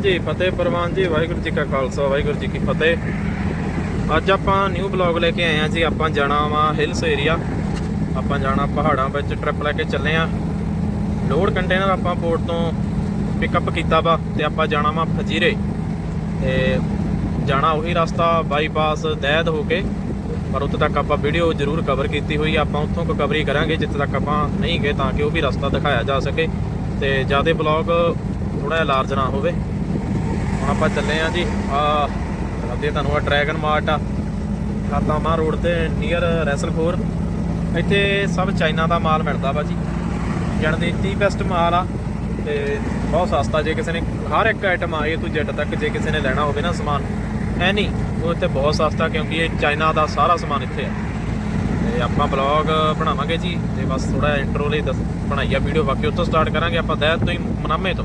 ਹਾਂਜੀ, ਫਤਿਹ ਪ੍ਰਵਾਨ ਜੀ, ਵਾਹਿਗੁਰੂ ਜੀ ਕਾ ਖਾਲਸਾ, ਵਾਹਿਗੁਰੂ ਜੀ ਕੀ ਫਤਿਹ। ਅੱਜ ਆਪਾਂ ਨਿਊ ਬਲੌਗ ਲੈ ਕੇ ਆਏ ਆ ਜੀ, ਆਪਾਂ ਜਾਣਾ ਵਾ ਹਿਲਸ ਏਰੀਆ ਆਪਾਂ ਜਾਣਾ ਪਹਾੜਾਂ ਵਿੱਚ ਟ੍ਰਿਪ ਲੈ ਕੇ ਚੱਲੇ ਆ ਲੋਡ ਕੰਟੇਨਰ ਆਪਾਂ ਪੋਰਟ ਤੋਂ ਪਿਕਅਪ ਕੀਤਾ ਵਾ ਤੇ ਆਪਾਂ ਜਾਣਾ ਵਾ ਫਜੀਰੇ। ਤੇ ਜਾਣਾ ਉਹੀ ਰਸਤਾ ਬਾਈਪਾਸ ਦਹਿਦ ਹੋ ਕੇ। ਪਰ ਉੱਥੇ ਤੱਕ ਆਪਾਂ ਵੀਡੀਓ ਜ਼ਰੂਰ ਕਵਰ ਕੀਤੀ ਹੋਈ ਆਪਾਂ ਉੱਥੋਂ ਕੋ ਕਵਰੀ ਕਰਾਂਗੇ ਜਿੱਥੇ ਤੱਕ ਆਪਾਂ ਨਹੀਂ ਗਏ ਤਾਂ ਕਿ ਉਹ ਵੀ ਰਸਤਾ ਦਿਖਾਇਆ ਜਾ ਸਕੇ। ਤੇ ਜ਼ਿਆਦਾ ਬਲੌਗ ਥੋੜਾ ਜਿਹਾ ਲਾਰਜ ਨਾ ਹੋਵੇ। ਹੁਣ ਆਪਾਂ ਚੱਲੇ ਆ ਜੀ, ਆ, ਅੱਗੇ ਤੁਹਾਨੂੰ ਆ ਡਰੈਗਨ ਮਾਰਟ ਆ ਖਾਤਾਮਾ ਰੋਡ ਤੇ ਨੀਅਰ ਰੈਸਲਖੋਰ ਇੱਥੇ ਸਭ ਚਾਈਨਾ ਦਾ ਮਾਲ ਮਿਲਦਾ ਵਾ ਜੀ। ਜਾਣਦੇ 30 ਬੈਸਟ ਮਾਲ ਆ, ਤੇ ਬਹੁਤ ਸਸਤਾ, ਜੇ ਕਿਸੇ ਨੇ ਹਰ ਇੱਕ ਆਈਟਮ ਆ A ਤੋਂ Z ਤੱਕ ਜੇ ਕਿਸੇ ਨੇ ਲੈਣਾ ਹੋਵੇ ਨਾ ਸਮਾਨ, ਐ ਨਹੀਂ, ਉਹ ਇੱਥੇ ਬਹੁਤ ਸਸਤਾ ਕਿਉਂਕਿ ਇਹ ਚਾਈਨਾ ਦਾ ਸਾਰਾ ਸਮਾਨ ਇੱਥੇ ਆ। ਤੇ ਆਪਾਂ ਬਲੌਗ ਬਣਾਵਾਂਗੇ ਜੀ, ਤੇ ਬਸ ਥੋੜਾ ਇੰਟਰੋ ਲਈ ਦੱਸ ਬਣਾਈ ਆ ਵੀਡੀਓ ਬਾਕੀ ਉੱਥੋਂ ਸਟਾਰਟ ਕਰਾਂਗੇ, ਆਪਾਂ ਦਹਿਤ ਤੋਂ ਹੀ ਮਨਾਮੇ ਤੋਂ।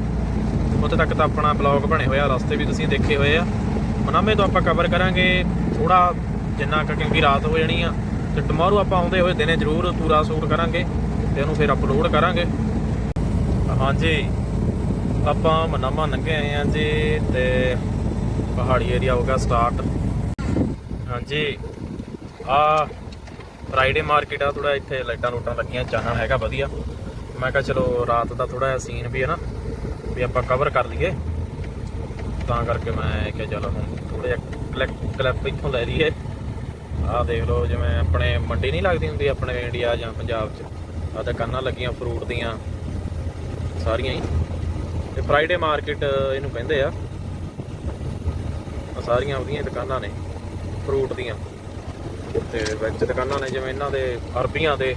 ਉੱਥੇ ਤੱਕ ਤਾਂ ਆਪਣਾ ਬਲੌਗ ਬਣੇ ਹੋਏ ਆ, ਰਸਤੇ ਵੀ ਤੁਸੀਂ ਦੇਖੇ ਹੋਏ ਆ। ਮਨਾਮੇ ਤੋਂ ਆਪਾਂ ਕਵਰ ਕਰਾਂਗੇ ਥੋੜਾ ਜਿੰਨਾ ਕੁ ਕਿਉਂਕਿ ਰਾਤ ਹੋ ਜਾਣੀ ਆ, ਤੇ ਟਮਾਰੋ ਆਪਾਂ ਆਉਂਦੇ ਹੋਏ ਦਿਨੇ ਜ਼ਰੂਰ ਪੂਰਾ ਸ਼ੂਟ ਕਰਾਂਗੇ ਤੇ ਉਹਨੂੰ ਫਿਰ ਅਪਲੋਡ ਕਰਾਂਗੇ। ਹਾਂਜੀ, ਆਪਾਂ ਮਨਾਮਾ ਲੰਘੇ ਆਏ ਆ ਜੀ ਤੇ ਪਹਾੜੀ ਏਰੀਆ ਹੋ ਗਿਆ ਸਟਾਰਟ ਹਾਂਜੀ, ਆ ਫਰਾਈਡੇ ਮਾਰਕੀਟ ਆ ਥੋੜਾ ਇੱਥੇ ਲਾਈਟਾਂ ਲੂਟਾਂ ਲੱਗੀਆਂ, ਚਾਨਣ ਹੈਗਾ ਵਧੀਆ। ਮੈਂ ਕਿਹਾ ਚਲੋ ਰਾਤ ਦਾ ਥੋੜਾ ਜਿਹਾ ਸੀਨ ਵੀ ਹੈ ਨਾ। ਵੀ ਆਪਾਂ ਕਵਰ ਕਰ ਲਈਏ। ਤਾਂ ਕਰਕੇ ਮੈਂ ਕਿਹਾ ਚਲੋ ਹੁਣ ਥੋੜਾ ਜਿਹਾ ਕਲਿੱਪ ਕਲਿੱਪ ਇੱਥੋਂ ਲੈ ਲਈਏ। ਆਹ ਦੇਖ ਲਓ, ਜਿਵੇਂ ਆਪਣੇ ਮੰਡੀ ਨਹੀਂ ਲੱਗਦੀ ਹੁੰਦੀ ਆਪਣੇ ਇੰਡੀਆ ਜਾਂ ਪੰਜਾਬ 'ਚ। ਆਹ ਦੁਕਾਨਾਂ ਲੱਗੀਆਂ ਫਰੂਟ ਦੀਆਂ, ਸਾਰੀਆਂ ਹੀ। ਤੇ ਫਰਾਈਡੇ ਮਾਰਕੀਟ ਇਹਨੂੰ ਕਹਿੰਦੇ ਆ। ਆਹ ਸਾਰੀਆਂ ਉਹਦੀਆਂ ਦੁਕਾਨਾਂ ਨੇ ਫਰੂਟ ਦੀਆਂ। ਤੇ ਵਿੱਚ ਦੁਕਾਨਾਂ ਨੇ, ਜਿਵੇਂ ਇਹਨਾਂ ਦੇ ਅਰਬੀਆਂ ਦੇ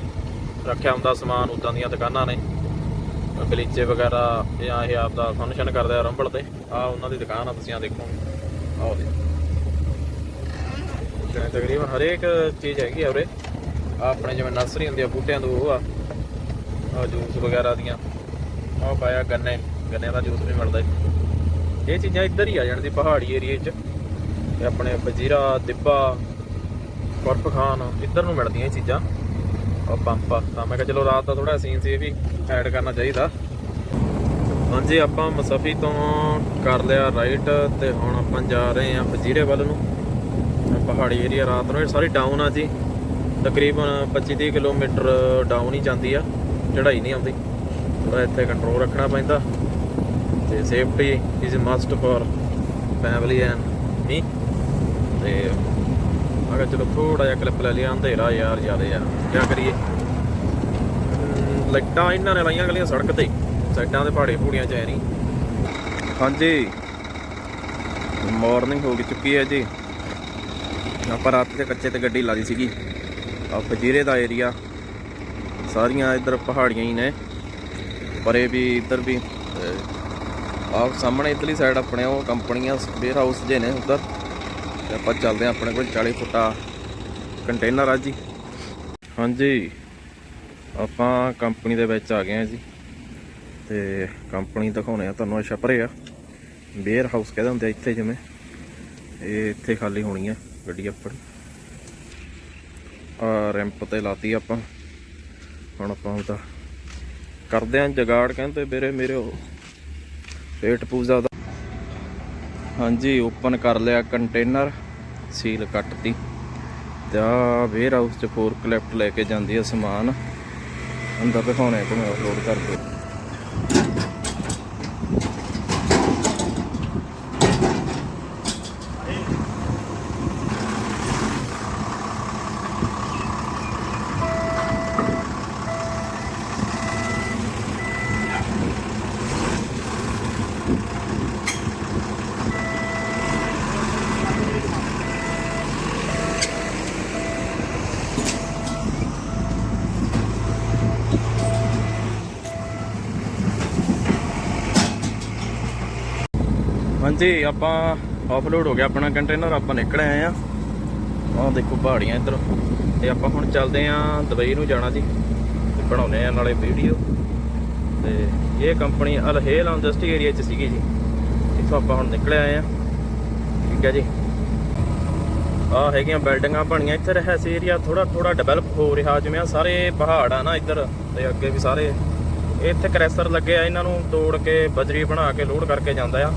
ਰੱਖਿਆ ਹੁੰਦਾ ਸਮਾਨ, ਉਦਾਂ ਦੀਆਂ ਦੁਕਾਨਾਂ ਨੇ। ਗਲੀਚੇ ਵਗੈਰਾ ਜਾਂ ਇਹ ਆਪਦਾ ਫੰਕਸ਼ਨ ਕਰਦੇ ਆ ਰੰਬਲ ਤੇ। ਆ ਉਹਨਾਂ ਦੀ ਦੁਕਾਨ ਆ, ਤੁਸੀਂ ਆ ਦੇਖੋ। ਆਓ ਦੇ ਤੇ ਤਕਰੀਬਨ ਹਰੇਕ ਚੀਜ਼ ਹੈਗੀ ਆ ਉਰੇ। ਆਹ ਆਪਣੇ ਜਿਵੇਂ ਨਰਸਰੀ ਹੁੰਦੀ ਆ, ਬੂਟਿਆਂ ਤੋਂ ਉਹ ਆ। ਆ ਜੂਸ ਵਗੈਰਾ ਦੀਆਂ। ਆਹ ਪਾਇਆ ਗੰਨੇ। ਗੰਨੇ ਦਾ ਜੂਸ ਵੀ ਮਿਲਦਾ ਇਹ ਚੀਜ਼ਾਂ ਇੱਧਰ ਹੀ ਆ ਜਾਣ ਦੀ, ਪਹਾੜੀ ਏਰੀਏ 'ਚ। ਤੇ ਆਪਣੇ ਬਜੀਰਾ ਦਿੱਬਾ ਬਰਫ ਖਾਨ, ਇੱਧਰ ਨੂੰ ਮਿਲਦੀਆਂ ਇਹ ਚੀਜ਼ਾਂ। ਪੰਪ ਆ। ਤਾਂ ਮੈਂ ਕਿਹਾ ਚਲੋ ਰਾਤ ਦਾ ਥੋੜਾ ਸੀਨ ਸੀ, ਇਹ ਵੀ ਐਡ ਕਰਨਾ ਚਾਹੀਦਾ। ਹਾਂਜੀ, ਆਪਾਂ ਮਸਫੀ ਤੋਂ ਕਰ ਲਿਆ ਰਾਈਟ ਤੇ ਹੁਣ ਆਪਾਂ ਜਾ ਰਹੇ ਹਾਂ ਫਜੀਰੇ ਵੱਲ ਨੂੰ। ਪਹਾੜੀ ਏਰੀਆ ਰਾਤ ਨੂੰ, ਇਹ ਸਾਰੀ ਡਾਊਨ ਆ ਜੀ। ਤਕਰੀਬਨ 25-30 ਕਿਲੋਮੀਟਰ ਡਾਊਨ ਹੀ ਜਾਂਦੀ ਆ, ਚੜ੍ਹਾਈ ਨਹੀਂ ਆਉਂਦੀ। ਥੋੜਾ ਇੱਥੇ ਕੰਟਰੋਲ ਰੱਖਣਾ ਪੈਂਦਾ। ਤੇ safety is must for family and me ਤੇ ਮੈਂ ਕਿਹਾ ਚਲੋ ਥੋੜਾ ਜਿਹਾ ਕਲਿੱਪ ਲੈ ਲਿਆ ਅੰਧੇਰਾ ਯਾਰ ਜ਼ਿਆਦਾ ਯਾਰ ਕੀ ਕਰੀਏ? ਲਾਈਟਾਂ ਇਹਨਾਂ ਨੇ ਲਾਈਆਂ ਗਲੀਆਂ ਸੜਕ ਤੇ। ਸਾਈਡਾਂ ਤੇ ਪਹਾੜੇ ਪੂੜੀਆਂ ਚ ਐ ਨਹੀਂ ਹਾਂਜੀ। ਮਾਰਨਿੰਗ ਹੋ ਗਈ ਚੁੱਕੀ ਹੈ ਜੀ। ਆਪਾਂ ਰਾਤ ਤੇ ਕੱਚੇ ਤੇ ਗੱਡੀ ਲਾਦੀ ਸੀਗੀ। ਆ ਫਜੀਰੇ ਦਾ ਏਰੀਆ ਸਾਰੀਆਂ ਇੱਧਰ ਪਹਾੜੀਆਂ ਹੀ ਨੇ। ਪਰੇ ਵੀ ਇੱਧਰ ਵੀ ਆਹ ਸਾਹਮਣੇ ਇੱਧਰਲੀ ਸਾਈਡ ਆਪਣੇ ਉਹ ਕੰਪਨੀਆਂ ਵੇਅਰ ਹਾਊਸ ਜੇ ਨੇ ਉੱਧਰ। ਤੇ ਆਪਾਂ ਚੱਲਦੇ ਹਾਂ ਆਪਣੇ ਕੋਲ 40 ਫੁੱਟਾ ਕੰਟੇਨਰ ਆ ਜੀ। ਹਾਂਜੀ। ਆਪਾਂ ਕੰਪਨੀ ਦੇ ਵਿੱਚ ਆ ਗਏ ਆ ਜੀ। ਤੇ ਕੰਪਨੀ ਦਿਖਾਉਣੇ ਆ ਤੁਹਾਨੂੰ ਛਪਰੇ ਆ। ਬੇਅਰ ਹਾਊਸ ਕਹਿੰਦੇ ਹੁੰਦੇ ਆ ਇੱਥੇ ਜਿਵੇਂ। ਇਹ ਇੱਥੇ ਖਾਲੀ ਹੋਣੀ ਆ ਗੱਡੀ ਆਪਣੀ। ਆ ਰੈਂਪ ਤੇ ਲਾਤੀ ਆਪਾਂ। ਹੁਣ ਆਪਾਂ ਉਹਦਾ ਕਰਦੇ ਆਂ ਜਗਾੜ ਕਹਿੰਦੇ ਵੀਰੇ ਮੇਰੇ ਉਹ। ਪੇਟ ਪੂਜਾ ਦਾ ਹਾਂਜੀ ਓਪਨ ਕਰ ਲਿਆ ਕੰਟੇਨਰ ਸੀਲ ਕੱਟਤੀ। ਤੇ ਆ ਵੇਅਰ ਹਾਊਸ ਚ ਫੋਰਕ ਲਿਫਟ ਲੈ ਕੇ ਜਾਂਦੀ ਆ ਸਮਾਨ, ਅੰਦਰ ਦਿਖਾਉਣੇ ਤੇ ਮੈਂ ਅਪਲੋਡ ਕਰ ਦਿਓ ਹਾਂਜੀ, ਆਪਾਂ ਆਫਲੋਡ ਹੋ ਗਿਆ ਆਪਣਾ ਕੰਟੇਨਰ ਆਪਾਂ ਨਿਕਲ ਆਏ ਆ ਆਹ ਦੇਖੋ ਪਹਾੜੀਆਂ ਇੱਧਰ। ਤੇ ਆਪਾਂ ਹੁਣ ਚੱਲਦੇ ਆ ਦੁਬਈ ਨੂੰ ਜਾਣਾ ਜੀ। ਤੇ ਬਣਾਉਨੇ ਆ ਨਾਲੇ ਵੀਡੀਓ ਤੇ ਇਹ ਕੰਪਨੀ ਅਲਹੇਲ ਇੰਡਸਟਰੀ ਏਰੀਆ 'ਚ ਸੀਗੀ ਜੀ। ਇੱਥੋਂ ਆਪਾਂ ਹੁਣ ਨਿਕਲ ਆਏ ਆ ਠੀਕ ਹੈ ਜੀ। ਆ ਹੈਗੀਆਂ ਬਿਲਡਿੰਗਾਂ ਬਣੀਆਂ। ਇੱਥੇ ਰਹਿਸ ਏਰੀਆ ਥੋੜਾ ਥੋੜਾ ਡਿਵੈਲਪ ਹੋ ਰਿਹਾ ਜਿਵੇਂ ਆ ਸਾਰੇ ਪਹਾੜ ਆ ਨਾ ਇੱਧਰ। ਤੇ ਅੱਗੇ ਵੀ ਸਾਰੇ। ਇੱਥੇ ਕ੍ਰੈਸਰ ਲੱਗੇ ਆ। ਇਹਨਾਂ ਨੂੰ ਤੋੜ ਕੇ, ਬਜਰੀ ਬਣਾ ਕੇ, ਲੋਡ ਕਰਕੇ ਜਾਂਦਾ ਆ।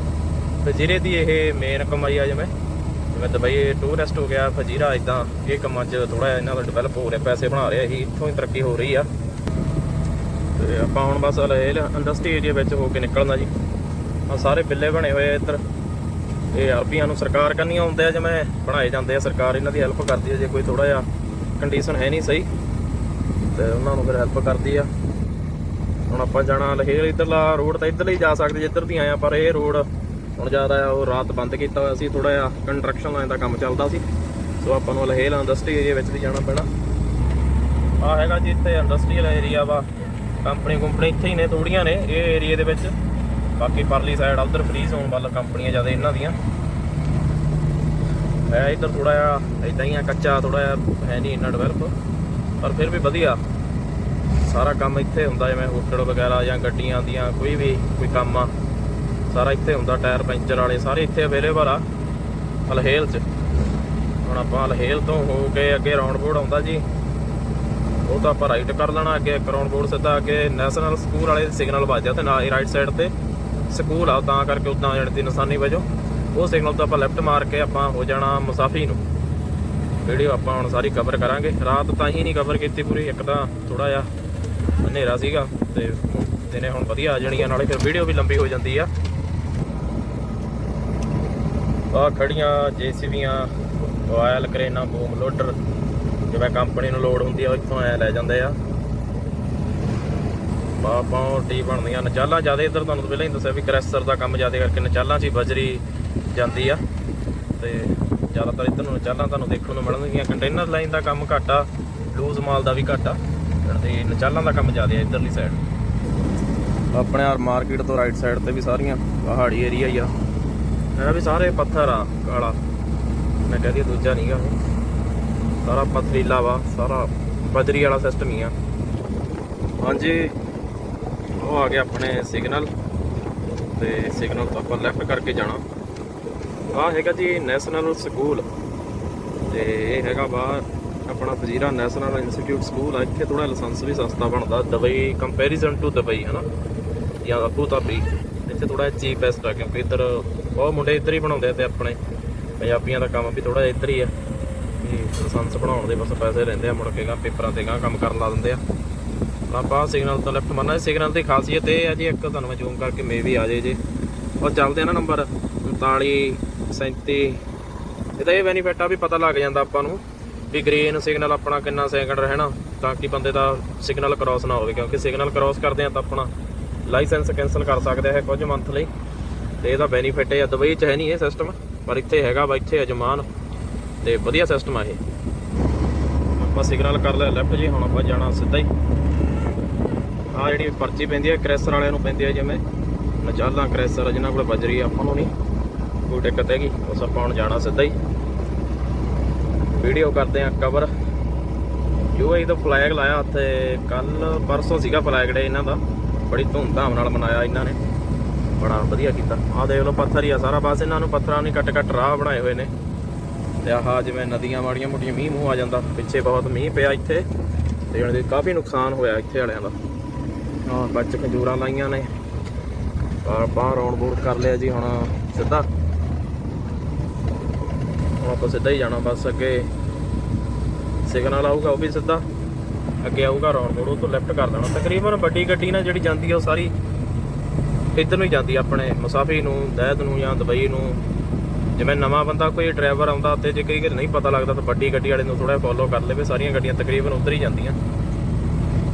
ਫਜੀਰੇ ਦੀ ਇਹ ਮੇਨ ਕਮਾਈ ਆ ਜਿਵੇਂ ਜਿਵੇਂ ਦੁਬਈ ਟੂਰਿਸਟ ਹੋ ਗਿਆ, ਫਜੀਰਾ ਇਦਾਂ ਇਹ ਕੰਮਾਂ 'ਚ ਥੋੜਾ ਇਹਨਾਂ ਦਾ ਡਿਵੈਲਪ ਹੋ ਰਿਹਾ, ਪੈਸੇ ਬਣਾ ਰਿਹਾ ਸੀ ਇੱਥੋਂ ਹੀ ਤਰੱਕੀ ਹੋ ਰਹੀ ਆ। ਤੇ ਆਪਾਂ ਹੁਣ ਬਸ ਲਹੇਲ ਇੰਡਸਟਰੀ ਏਰੀਆ ਵਿੱਚ ਹੋ ਕੇ ਨਿਕਲਣਾ ਜੀ। ਆ ਸਾਰੇ ਬਿੱਲੇ ਬਣੇ ਹੋਏ ਆ ਇੱਧਰ। ਇਹ ਅਰਬੀਆਂ ਨੂੰ ਸਰਕਾਰ ਕੰਨੀ ਆਉਂਦੇ ਆ ਜਿਵੇਂ, ਬਣਾਏ ਜਾਂਦੇ ਆ, ਸਰਕਾਰ ਇਹਨਾਂ ਦੀ ਹੈਲਪ ਕਰਦੀ ਆ, ਜੇ ਕੋਈ ਥੋੜਾ ਜਿਹਾ ਕੰਡੀਸ਼ਨ ਹੈ ਨਹੀਂ ਸਹੀ, ਤੇ ਉਹਨਾਂ ਨੂੰ ਫਿਰ ਹੈਲਪ ਕਰਦੀ ਆ। ਹੁਣ ਆਪਾਂ ਜਾਣਾ ਲਹੇਲ ਇੱਧਰਲਾ ਰੋਡ ਤਾਂ ਇੱਧਰ ਹੀ ਜਾ ਸਕਦੇ, ਜਿੱਧਰ ਦੀ ਆਏ ਆ, ਪਰ ਇਹ ਰੋਡ ਹੁਣ ਜ਼ਿਆਦਾ ਆ ਉਹ ਰਾਤ ਬੰਦ ਕੀਤਾ ਹੋਇਆ ਸੀ ਥੋੜਾ ਜਿਹਾ ਕੰਸਟਰਕਸ਼ਨ ਲਾਈਨ ਦਾ ਕੰਮ ਚੱਲਦਾ ਸੀ। ਸੋ ਆਪਾਂ ਨੂੰ ਲਹੇਲ ਇੰਡਸਟਰੀ ਏਰੀਆ ਵਿੱਚ ਦੀ ਜਾਣਾ ਪੈਣਾ। ਆ ਹੈਗਾ ਜੀ ਇੱਥੇ ਇੰਡਸਟਰੀਅਲ ਏਰੀਆ ਵਾ। ਕੰਪਨੀ ਕੰਪਨੀ ਇੱਥੇ ਹੀ ਨੇ ਥੋੜੀਆਂ ਨੇ ਇਹ ਏਰੀਆ ਦੇ ਵਿੱਚ। ਬਾਕੀ ਪਰਲੀ ਸਾਈਡ ਉਧਰ ਫ੍ਰੀ ਜ਼ੋਨ ਵੱਲ ਕੰਪਨੀਆਂ ਜ਼ਿਆਦਾ ਇਹਨਾਂ ਦੀਆਂ। ਹੈ ਇੱਧਰ ਥੋੜਾ ਜਿਹਾ ਇਦਾਂ ਹੀ ਆ, ਕੱਚਾ ਥੋੜਾ ਜਿਹਾ ਹੈ ਨਹੀਂ ਇੰਨਾ ਡਿਵੈਲਪ ਪਰ ਫਿਰ ਵੀ ਵਧੀਆ। ਸਾਰਾ ਕੰਮ ਇੱਥੇ ਹੁੰਦਾ, ਜਿਵੇਂ ਹੋਟਲ ਵਗੈਰਾ ਜਾਂ ਗੱਡੀਆਂ ਦੀਆਂ, ਕੋਈ ਵੀ, ਕੋਈ ਕੰਮ ਆ। ਸਾਰਾ ਇੱਥੇ ਹੁੰਦਾ, ਟਾਇਰ ਪੈਂਚਰ ਵਾਲੇ ਸਾਰੇ ਇੱਥੇ ਅਵੇਲੇਬਲ ਆ, ਅਲਹੇਲ 'ਚ। ਹੁਣ ਆਪਾਂ ਅਲਹੇਲ ਤੋਂ ਹੋ ਕੇ ਅੱਗੇ ਰਾਉਂਡ ਬੋਰਡ ਆਉਂਦਾ ਜੀ। ਉਹ ਤਾਂ ਆਪਾਂ ਰਾਈਟ ਕਰ ਲੈਣਾ ਅੱਗੇ ਕਰਾਉਣ ਬੋਰਡ ਸਿੱਧਾ ਅੱਗੇ ਨੈਸ਼ਨਲ ਸਕੂਲ ਵਾਲੇ ਸਿਗਨਲ ਵੱਜਿਆ ਤੇ ਨਾਲ ਹੀ ਰਾਈਟ ਸਾਈਡ ਤੇ। ਸਕੂਲ ਆ, ਤਾਂ ਕਰਕੇ ਉਦਾਂ ਜਾਣ ਦੀ ਨਿਸ਼ਾਨੀ ਵਜੋਂ। ਉਹ ਸਿਗਨਲ ਤੋਂ ਆਪਾਂ ਲੈਫਟ ਮਾਰ ਕੇ ਆਪਾਂ ਹੋ ਜਾਣਾ ਮੁਸਾਫੀ ਨੂੰ। ਵੀਡੀਓ ਆਪਾਂ ਹੁਣ ਸਾਰੀ ਕਵਰ ਕਰਾਂਗੇ। ਰਾਤ ਤਾਂ ਹੀ ਨਹੀਂ ਕਵਰ ਕੀਤੀ ਪੂਰੀ, ਇੱਕ ਤਾਂ ਥੋੜਾ ਜਿਹਾ ਹਨੇਰਾ ਸੀਗਾ ਤੇ ਦਿਨੇ ਹੁਣ ਵਧੀਆ ਆ ਜਾਣੀਆਂ ਨਾਲੇ ਫਿਰ ਵੀਡੀਓ ਵੀ ਲੰਬੀ ਹੋ ਜਾਂਦੀ ਆ। ਆ ਖੜੀਆਂ ਜੀਸੀਬੀਆਂ ਆਇਲ ਕਰੇਨਾ ਬੂਮ ਲੋਡਰ ਜਿਵੇਂ ਕੰਪਨੀ ਨੂੰ ਲੋਡ ਹੁੰਦੀ ਆ ਇੱਥੋਂ ਐ ਲੈ ਜਾਂਦੇ ਆ। ਬਾਪਾਂ ਟੀ ਬਣਦੀਆਂ, ਨਚਾਲਾਂ ਜ਼ਿਆਦਾ ਇੱਧਰ ਤੁਹਾਨੂੰ ਪਹਿਲਾਂ ਹੀ ਦੱਸਿਆ ਵੀ ਕ੍ਰੈਸਰ ਦਾ ਕੰਮ ਜ਼ਿਆਦਾ ਕਰਕੇ ਨਚਾਲਾਂ 'ਚ ਹੀ ਬਜਰੀ ਜਾਂਦੀ ਆ। ਤੇ ਜ਼ਿਆਦਾਤਰ ਇੱਧਰ ਨੂੰ ਨਚਾਲਾਂ ਤੁਹਾਨੂੰ ਦੇਖਣ ਨੂੰ ਮਿਲਣਗੀਆਂ। ਕੰਟੇਨਰ ਲਾਈਨ ਦਾ ਕੰਮ ਘੱਟ ਆ ਲੂਜ਼ ਮਾਲ ਦਾ ਵੀ ਘੱਟ ਆ। ਤੇ ਨਚਾਲਾਂ ਦਾ ਕੰਮ ਜ਼ਿਆਦਾ ਆ ਇੱਧਰਲੀ ਸਾਈਡ ਆਪਣੇ ਆ ਮਾਰਕੀਟ ਤੋਂ ਰਾਈਟ ਸਾਈਡ ਤੇ ਵੀ ਸਾਰੀਆਂ ਪਹਾੜੀ ਏਰੀਆ ਹੀ ਆ। ਇਹ ਵੀ ਸਾਰੇ ਪੱਥਰ ਆ ਕਾਲਾ। ਮੈਂ ਕਹਦੀ ਦੂਜਾ ਨਹੀਂਗਾ ਉਹ। ਸਾਰਾ ਪਥਰੀਲਾ ਵਾ, ਸਾਰਾ ਬਜਰੀ ਵਾਲਾ ਸਿਸਟਮ ਹੀ ਆ। ਹਾਂਜੀ, ਉਹ ਆ ਗਿਆ ਆਪਣੇ ਸਿਗਨਲ ਤੇ ਸਿਗਨਲ ਤੋਂ ਆਪਾਂ ਲੈਫਟ ਕਰਕੇ ਜਾਣਾ। ਆ ਹੈਗਾ ਜੀ ਨੈਸ਼ਨਲ ਸਕੂਲ ਤੇ ਇਹ ਹੈਗਾ ਬਾਹਰ ਆਪਣਾ ਵਜ਼ੀਰਾ ਨੈਸ਼ਨਲ ਇੰਸਟੀਚਿਊਟ ਸਕੂਲ ਆ। ਇੱਥੇ ਥੋੜਾ ਲਾਇਸੈਂਸ ਵੀ ਸਸਤਾ ਬਣਦਾ। ਦੁਬਈ ਕੰਪੈਰੀਜ਼ਨ ਟੂ ਦੁਬਈ ਹੈ ਨਾ ਜਾਂ ਅਬੂ ਧਾਬੀ। ਇੱਥੇ ਥੋੜਾ ਚੀਪੈਸਟ ਆ ਕਿਉਂਕਿ ਇੱਧਰ ਬਹੁਤ ਮੁੰਡੇ ਇੱਧਰ ਹੀ ਬਣਾਉਂਦੇ ਆ ਤੇ ਆਪਣੇ ਪੰਜਾਬੀਆਂ ਦਾ ਕੰਮ ਵੀ ਥੋੜਾ ਇੱਧਰ ਹੀ ਆ। ਵੀ ਲਾਇਸੈਂਸ ਬਣਾਉਣ ਦੇ ਬਸ ਪੈਸੇ ਰਹਿੰਦੇ ਆ, ਮੁੜ ਕੇ ਗਾ ਪੇਪਰਾਂ ਤੇ ਗਾ ਕੰਮ ਕਰਨ ਲਾ ਦਿੰਦੇ ਆ। ਤਾਂ ਆਪਾਂ ਸਿਗਨਲ ਤੋਂ ਲੈਫਟ ਮੰਨਣਾ ਸਿਗਨਲ ਦੀ ਖਾਸੀਅਤ ਇਹ ਆ ਜੀ, ਇੱਕ ਤੁਹਾਨੂੰ ਮੈਂ ਜ਼ੂਮ ਕਰਕੇ ਮੇ ਵੀ ਆ ਜੇ ਜੇ। ਉਹ ਚੱਲਦੇ ਆ ਨਾ ਨੰਬਰ 39 37 ਇਹਦਾ ਇਹ ਬੈਨੀਫਿਟ ਆ ਵੀ ਪਤਾ ਲੱਗ ਜਾਂਦਾ ਆਪਾਂ ਨੂੰ ਵੀ ਗ੍ਰੀਨ ਸਿਗਨਲ ਆਪਣਾ ਕਿੰਨਾ ਸੈਕਿੰਡ ਰਹਿਣਾ, ਤਾਂ ਕਿ ਬੰਦੇ ਦਾ ਸਿਗਨਲ ਕ੍ਰਾਸ ਨਾ ਹੋਵੇ, ਕਿਉਂਕਿ ਸਿਗਨਲ ਕ੍ਰਾਸ ਕਰਦੇ ਆ ਤਾਂ ਆਪਣਾ ਲਾਇਸੈਂਸ ਕੈਨਸਲ ਕਰ ਸਕਦੇ ਆ ਕੁਝ ਮੰਥ ਲਈ। ਤੇ ਇਹਦਾ ਬੈਨੀਫਿਟ ਇਹ ਆ, ਦੁਬਈ 'ਚ ਹੈ ਨਹੀਂ ਇਹ ਸਿਸਟਮ ਪਰ ਇੱਥੇ ਹੈਗਾ ਵਾ, ਇੱਥੇ ਅਜਮਾਨ ਤੇ ਵਧੀਆ ਸਿਸਟਮ ਆ ਇਹ। ਆਪਾਂ ਸਿਗਨਲ ਕਰ ਲਿਆ ਲੈਫਟ ਜੀ, ਹੁਣ ਆਪਾਂ ਜਾਣਾ ਸਿੱਧਾ ਹੀ। ਆ ਜਿਹੜੀ ਪਰਚੀ ਪੈਂਦੀ ਹੈ ਕ੍ਰੈਸਰ ਵਾਲਿਆਂ ਨੂੰ ਪੈਂਦੀ ਹੈ ਜਿਵੇਂ। ਨਚਾਲਾਂ ਕ੍ਰੈਸਰ ਜਿਨ੍ਹਾਂ ਕੋਲ ਬਜਰੀ ਆਪਾਂ ਨੂੰ ਨਹੀਂ। ਕੋਈ ਦਿੱਕਤ ਹੈਗੀ ਉਸ ਆਪਾਂ ਹੁਣ ਜਾਣਾ ਸਿੱਧਾ ਹੀ। ਵੀਡੀਓ ਕਰਦੇ ਆ ਕਵਰ ਯੂਏਈ ਦਾ ਫਲੈਗ ਲਾਇਆ, ਉੱਥੇ ਕੱਲ ਪਰਸੋਂ ਸੀਗਾ ਫਲੈਗ ਡੇ ਇਹਨਾਂ ਦਾ। ਬੜੀ ਧੂਮਧਾਮ ਨਾਲ ਮਨਾਇਆ ਇਹਨਾਂ ਨੇ। ਬੜਾ ਵਧੀਆ ਕੀਤਾ। ਆਹ ਦੇਖ ਲਓ ਪੱਥਰ ਹੀ ਆ ਸਾਰਾ, ਬਸ ਇਹਨਾਂ ਨੂੰ ਪੱਥਰਾਂ ਨੇ ਕੱਟ ਕੱਟ ਰਾਹ ਬਣਾਏ ਹੋਏ ਨੇ। ਤੇ ਆਹ ਜਿਵੇਂ ਨਦੀਆਂ ਮਾੜੀਆਂ ਮੋਟੀਆਂ ਮੀਂਹ ਮੂੰਹ ਆ ਜਾਂਦਾ, ਪਿੱਛੇ ਬਹੁਤ ਮੀਂਹ ਪਿਆ ਇੱਥੇ। ਤੇ ਹੁਣ ਦੇ ਕਾਫੀ ਨੁਕਸਾਨ ਹੋਇਆ ਇੱਥੇ ਵਾਲਿਆਂ ਦਾ। ਹਾਂ ਬੱਚ ਖਜ਼ੂਰਾਂ ਲਾਈਆਂ ਨੇ। ਬਾਹਰ ਬਾਹਰ ਆਉਣ ਬੋਰਡ ਕਰ ਲਿਆ ਜੀ ਹੁਣ ਸਿੱਧਾ। ਹੁਣ ਆਪਾਂ ਸਿੱਧਾ ਹੀ ਜਾਣਾ ਬਸ ਅੱਗੇ। ਸਿਗਨਲ ਆਊਗਾ ਉਹ ਵੀ ਸਿੱਧਾ। ਅੱਗੇ ਆਊਗਾ ਰੌਣ ਬੋਰਡ ਉਹ ਤੋਂ ਲੈਫਟ ਕਰ ਦੇਣਾ। ਤਕਰੀਬਨ ਵੱਡੀ ਗੱਡੀ ਨਾਲ ਜਿਹੜੀ ਜਾਂਦੀ ਆ ਉਹ ਸਾਰੀ ਇੱਧਰ ਨੂੰ ਹੀ ਜਾਂਦੀ ਆਪਣੇ ਮੁਸਾਫੀ ਨੂੰ ਦਹਿਦ ਨੂੰ ਜਾਂ ਦੁਬਈ ਨੂੰ। ਜਿਵੇਂ ਨਵਾਂ ਬੰਦਾ ਕੋਈ ਡਰਾਈਵਰ ਆਉਂਦਾ ਤੇ ਜੇ ਕਈ ਵਾਰ ਨਹੀਂ ਪਤਾ ਲੱਗਦਾ ਤਾਂ ਵੱਡੀ ਗੱਡੀ ਵਾਲੇ ਨੂੰ ਥੋੜਾ ਫੋਲੋ ਕਰ ਲਵੇ, ਸਾਰੀਆਂ ਗੱਡੀਆਂ ਤਕਰੀਬਨ ਉੱਧਰ ਹੀ ਜਾਂਦੀਆਂ।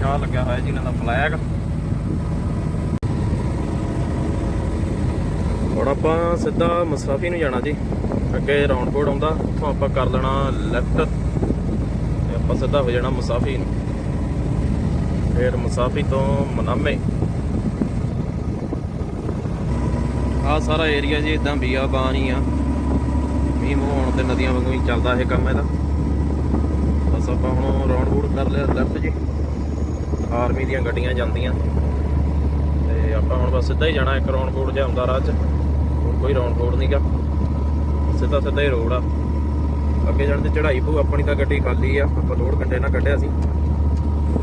ਆਹ ਲੱਗਿਆ ਹੋਇਆ ਜੀ ਇਹਨਾਂ ਦਾ ਫਲੈਗ ਹੁਣ ਆਪਾਂ ਸਿੱਧਾ ਮੁਸਾਫੀ ਨੂੰ ਜਾਣਾ ਜੀ। ਅੱਗੇ ਰਾਉਂਡ ਬੋਰਡ ਆਉਂਦਾ, ਉੱਥੋਂ ਆਪਾਂ ਕਰ ਲੈਣਾ ਲੈਫਟ ਤੇ ਆਪਾਂ ਸਿੱਧਾ ਹੋ ਜਾਣਾ ਮੁਸਾਫੀ ਨੂੰ। ਫਿਰ ਮੁਸਾਫੀ ਤੋਂ ਮਨਾਮੇ। ਆ ਸਾਰਾ ਏਰੀਆ ਜੀ ਇਦਾਂ ਬੀਆਬਾਨ ਹੀ ਆ। ਮੀਂਹ ਮੂੰਹ ਆਉਣ ਤੇ ਨਦੀਆਂ ਵਾਂਗੂ ਹੀ ਚੱਲਦਾ ਇਹ ਕੰਮ ਇਹਦਾ। ਬਸ ਆਪਾਂ ਹੁਣ ਰਾਉਂਡ ਬੋਰਡ ਕਰ ਲਿਆ ਲੈਫਟ ਜੀ। ਆਰਮੀ ਦੀਆਂ ਗੱਡੀਆਂ ਜਾਂਦੀਆਂ। ਤੇ ਆਪਾਂ ਹੁਣ ਬਸ ਸਿੱਧਾ ਹੀ ਜਾਣਾ ਇੱਕ ਰਾਉਂਡ ਬੋਰਡ ਜਿਹਾ ਰਾਹ 'ਚ। ਹੋਰ ਕੋਈ ਰਾਉਂਡ ਬੋਰਡ ਨਹੀਂਗਾ ਸਿੱਧਾ ਸਿੱਧਾ ਹੀ ਰੋਡ ਆ। ਅੱਗੇ ਜਾਣ ਤੇ ਚੜ੍ਹਾਈ ਪਊ, ਆਪਣੀ ਤਾਂ ਗੱਡੀ ਖਾਲੀ ਆ। ਆਪਾਂ ਲੋਡ ਕੰਡੇ ਨਾਲ ਕੱਢਿਆ ਸੀ।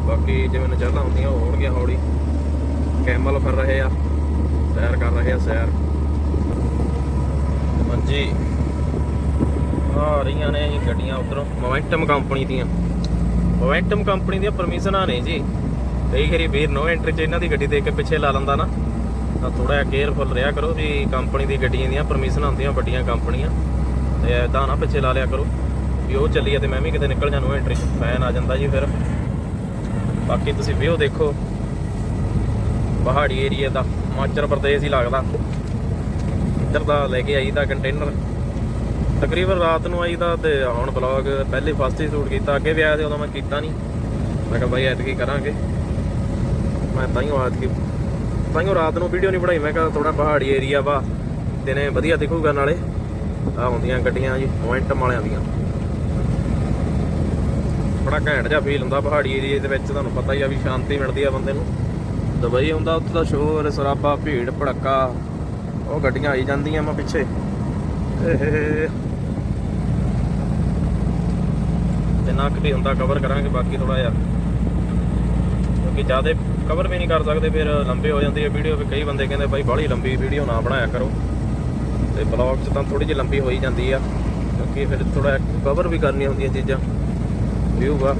ਬਾਕੀ ਜਿਵੇਂ ਨਚਾਲਾਂ ਹੁੰਦੀਆਂ ਉਹ ਹੋਣਗੀਆਂ ਹੌਲੀ। ਕੈਮਲ ਫਿਰ ਰਹੇ ਆ, ਸੈਰ ਕਰ ਰਹੇ ਆ ਸੈਰ। ਹਾਂਜੀ। ਆ ਰਹੀਆਂ ਨੇ ਜੀ ਗੱਡੀਆਂ ਉਧਰੋਂ। ਮੋਮੈਂਟਮ ਕੰਪਨੀ ਦੀਆਂ। ਮੋਮੈਂਟਮ ਕੰਪਨੀ ਦੀਆਂ ਪਰਮਿਸ਼ਨਾਂ ਨੇ ਜੀ। ਕਈ ਵਾਰੀ ਵੀਰ ਨੋ ਐਂਟਰੀ ਚ ਇਹਨਾਂ ਦੀ ਗੱਡੀ ਦੇ ਕੇ ਪਿੱਛੇ ਲਾ ਲੈਂਦਾ ਨਾ। ਤਾਂ ਥੋੜਾ ਜਿਹਾ ਕੇਅਰਫੁਲ ਰਿਹਾ ਕਰੋ ਵੀ ਕੰਪਨੀ ਦੀ ਗੱਡੀਆਂ ਦੀਆਂ ਪਰਮਿਸ਼ਨਾਂ ਹੁੰਦੀਆਂ, ਵੱਡੀਆਂ ਕੰਪਨੀਆਂ। ਤੇ ਐਦਾਂ ਨਾ ਪਿੱਛੇ ਲਾ ਲਿਆ ਕਰੋ। ਵੀ ਉਹ ਚੱਲੀ ਆ ਤੇ ਮੈਂ ਵੀ ਕਿਤੇ ਨਿਕਲ ਜਾਣਾ ਨੋ ਐਂਟਰੀ ਚ। ਫੈਨ ਆ ਜਾਂਦਾ ਜੀ ਫਿਰ। ਬਾਕੀ ਤੁਸੀਂ ਵਿਊ ਦੇਖੋ। ਪਹਾੜੀ ਏਰੀਆ ਦਾ, ਹਿਮਾਚਲ ਪ੍ਰਦੇਸ਼ ਹੀ ਲੱਗਦਾ। ਇੱਧਰ ਦਾ ਲੈ ਕੇ ਆਈਦਾ ਕੰਟੇਨਰ। ਤਕਰੀਬਨ ਰਾਤ ਨੂੰ ਆਈਦਾ ਤੇ ਹੁਣ ਬਲੌਗ ਪਹਿਲੇ ਫਸਟ ਹੀ ਸ਼ੂਟ ਕੀਤਾ। ਅੱਗੇ ਵੀ ਆਇਆ ਸੀ, ਉਦੋਂ ਮੈਂ ਕੀਤਾ ਨਹੀਂ ਮੈਂ ਕਿਹਾ ਬਾਈ ਐਤਕੀ ਕਰਾਂਗੇ। ਮੈਂ ਤਾਂ ਹੀ ਐਤਕੀ ਤਾਂ ਹੀ ਰਾਤ ਨੂੰ ਵੀਡੀਓ ਨਹੀਂ ਬਣਾਈ। ਮੈਂ ਕਿਹਾ ਥੋੜਾ ਪਹਾੜੀ ਏਰੀਆ ਵਾ, ਦਿਨੇ ਵਧੀਆ ਦਿਖੂਗਾ ਨਾਲੇ। ਆ ਹੁੰਦੀਆਂ ਗੱਡੀਆਂ ਜੀ ਮੋਮੈਂਟਮ ਵਾਲਿਆਂ ਦੀਆਂ। ਬੜਾ ਘੈਂਟ ਜਿਹਾ ਫੀਲ ਹੁੰਦਾ ਪਹਾੜੀ ਏਰੀਏ ਦੇ ਵਿੱਚ, ਤੁਹਾਨੂੰ ਪਤਾ ਹੀ ਆ ਵੀ ਸ਼ਾਂਤੀ ਮਿਲਦੀ ਆ ਬੰਦੇ ਨੂੰ। ਦੁਬਈ ਹੁੰਦਾ, ਉੱਥੇ ਦਾ ਸ਼ੋਰ, ਸਰਾਬਾ, ਭੀੜ, ਭੜੱਕਾ। ਉਹ ਗੱਡੀਆਂ ਆਈ ਜਾਂਦੀਆਂ ਮੈਂ ਪਿੱਛੇ। ਇਹ ਤੇ ਨੱਕ ਵੀ ਹੁੰਦਾ ਕਵਰ ਕਰਾਂਗੇ, ਬਾਕੀ ਥੋੜਾ ਜਿਹਾ। ਕਿਉਂਕਿ ਜ਼ਿਆਦਾ ਕਵਰ ਵੀ ਨਹੀਂ ਕਰ ਸਕਦੇ, ਫਿਰ ਲੰਬੇ ਹੋ ਜਾਂਦੀ ਹੈ ਵੀਡੀਓ ਵੀ ਕਈ ਬੰਦੇ ਕਹਿੰਦੇ ਬਾਈ ਬਾਹਲੀ ਲੰਬੀ ਵੀਡੀਓ ਨਾ ਬਣਾਇਆ ਕਰੋ। ਤੇ ਬਲੌਗ 'ਚ ਤਾਂ ਥੋੜੀ ਜਿਹੀ ਲੰਬੀ ਹੋਈ ਜਾਂਦੀ ਆ, ਕਿਉਂਕਿ ਫਿਰ ਥੋੜਾ ਕਵਰ ਵੀ ਕਰਨੀਆਂ ਹੁੰਦੀਆਂ ਚੀਜ਼ਾਂ। ਵਿਊ ਆ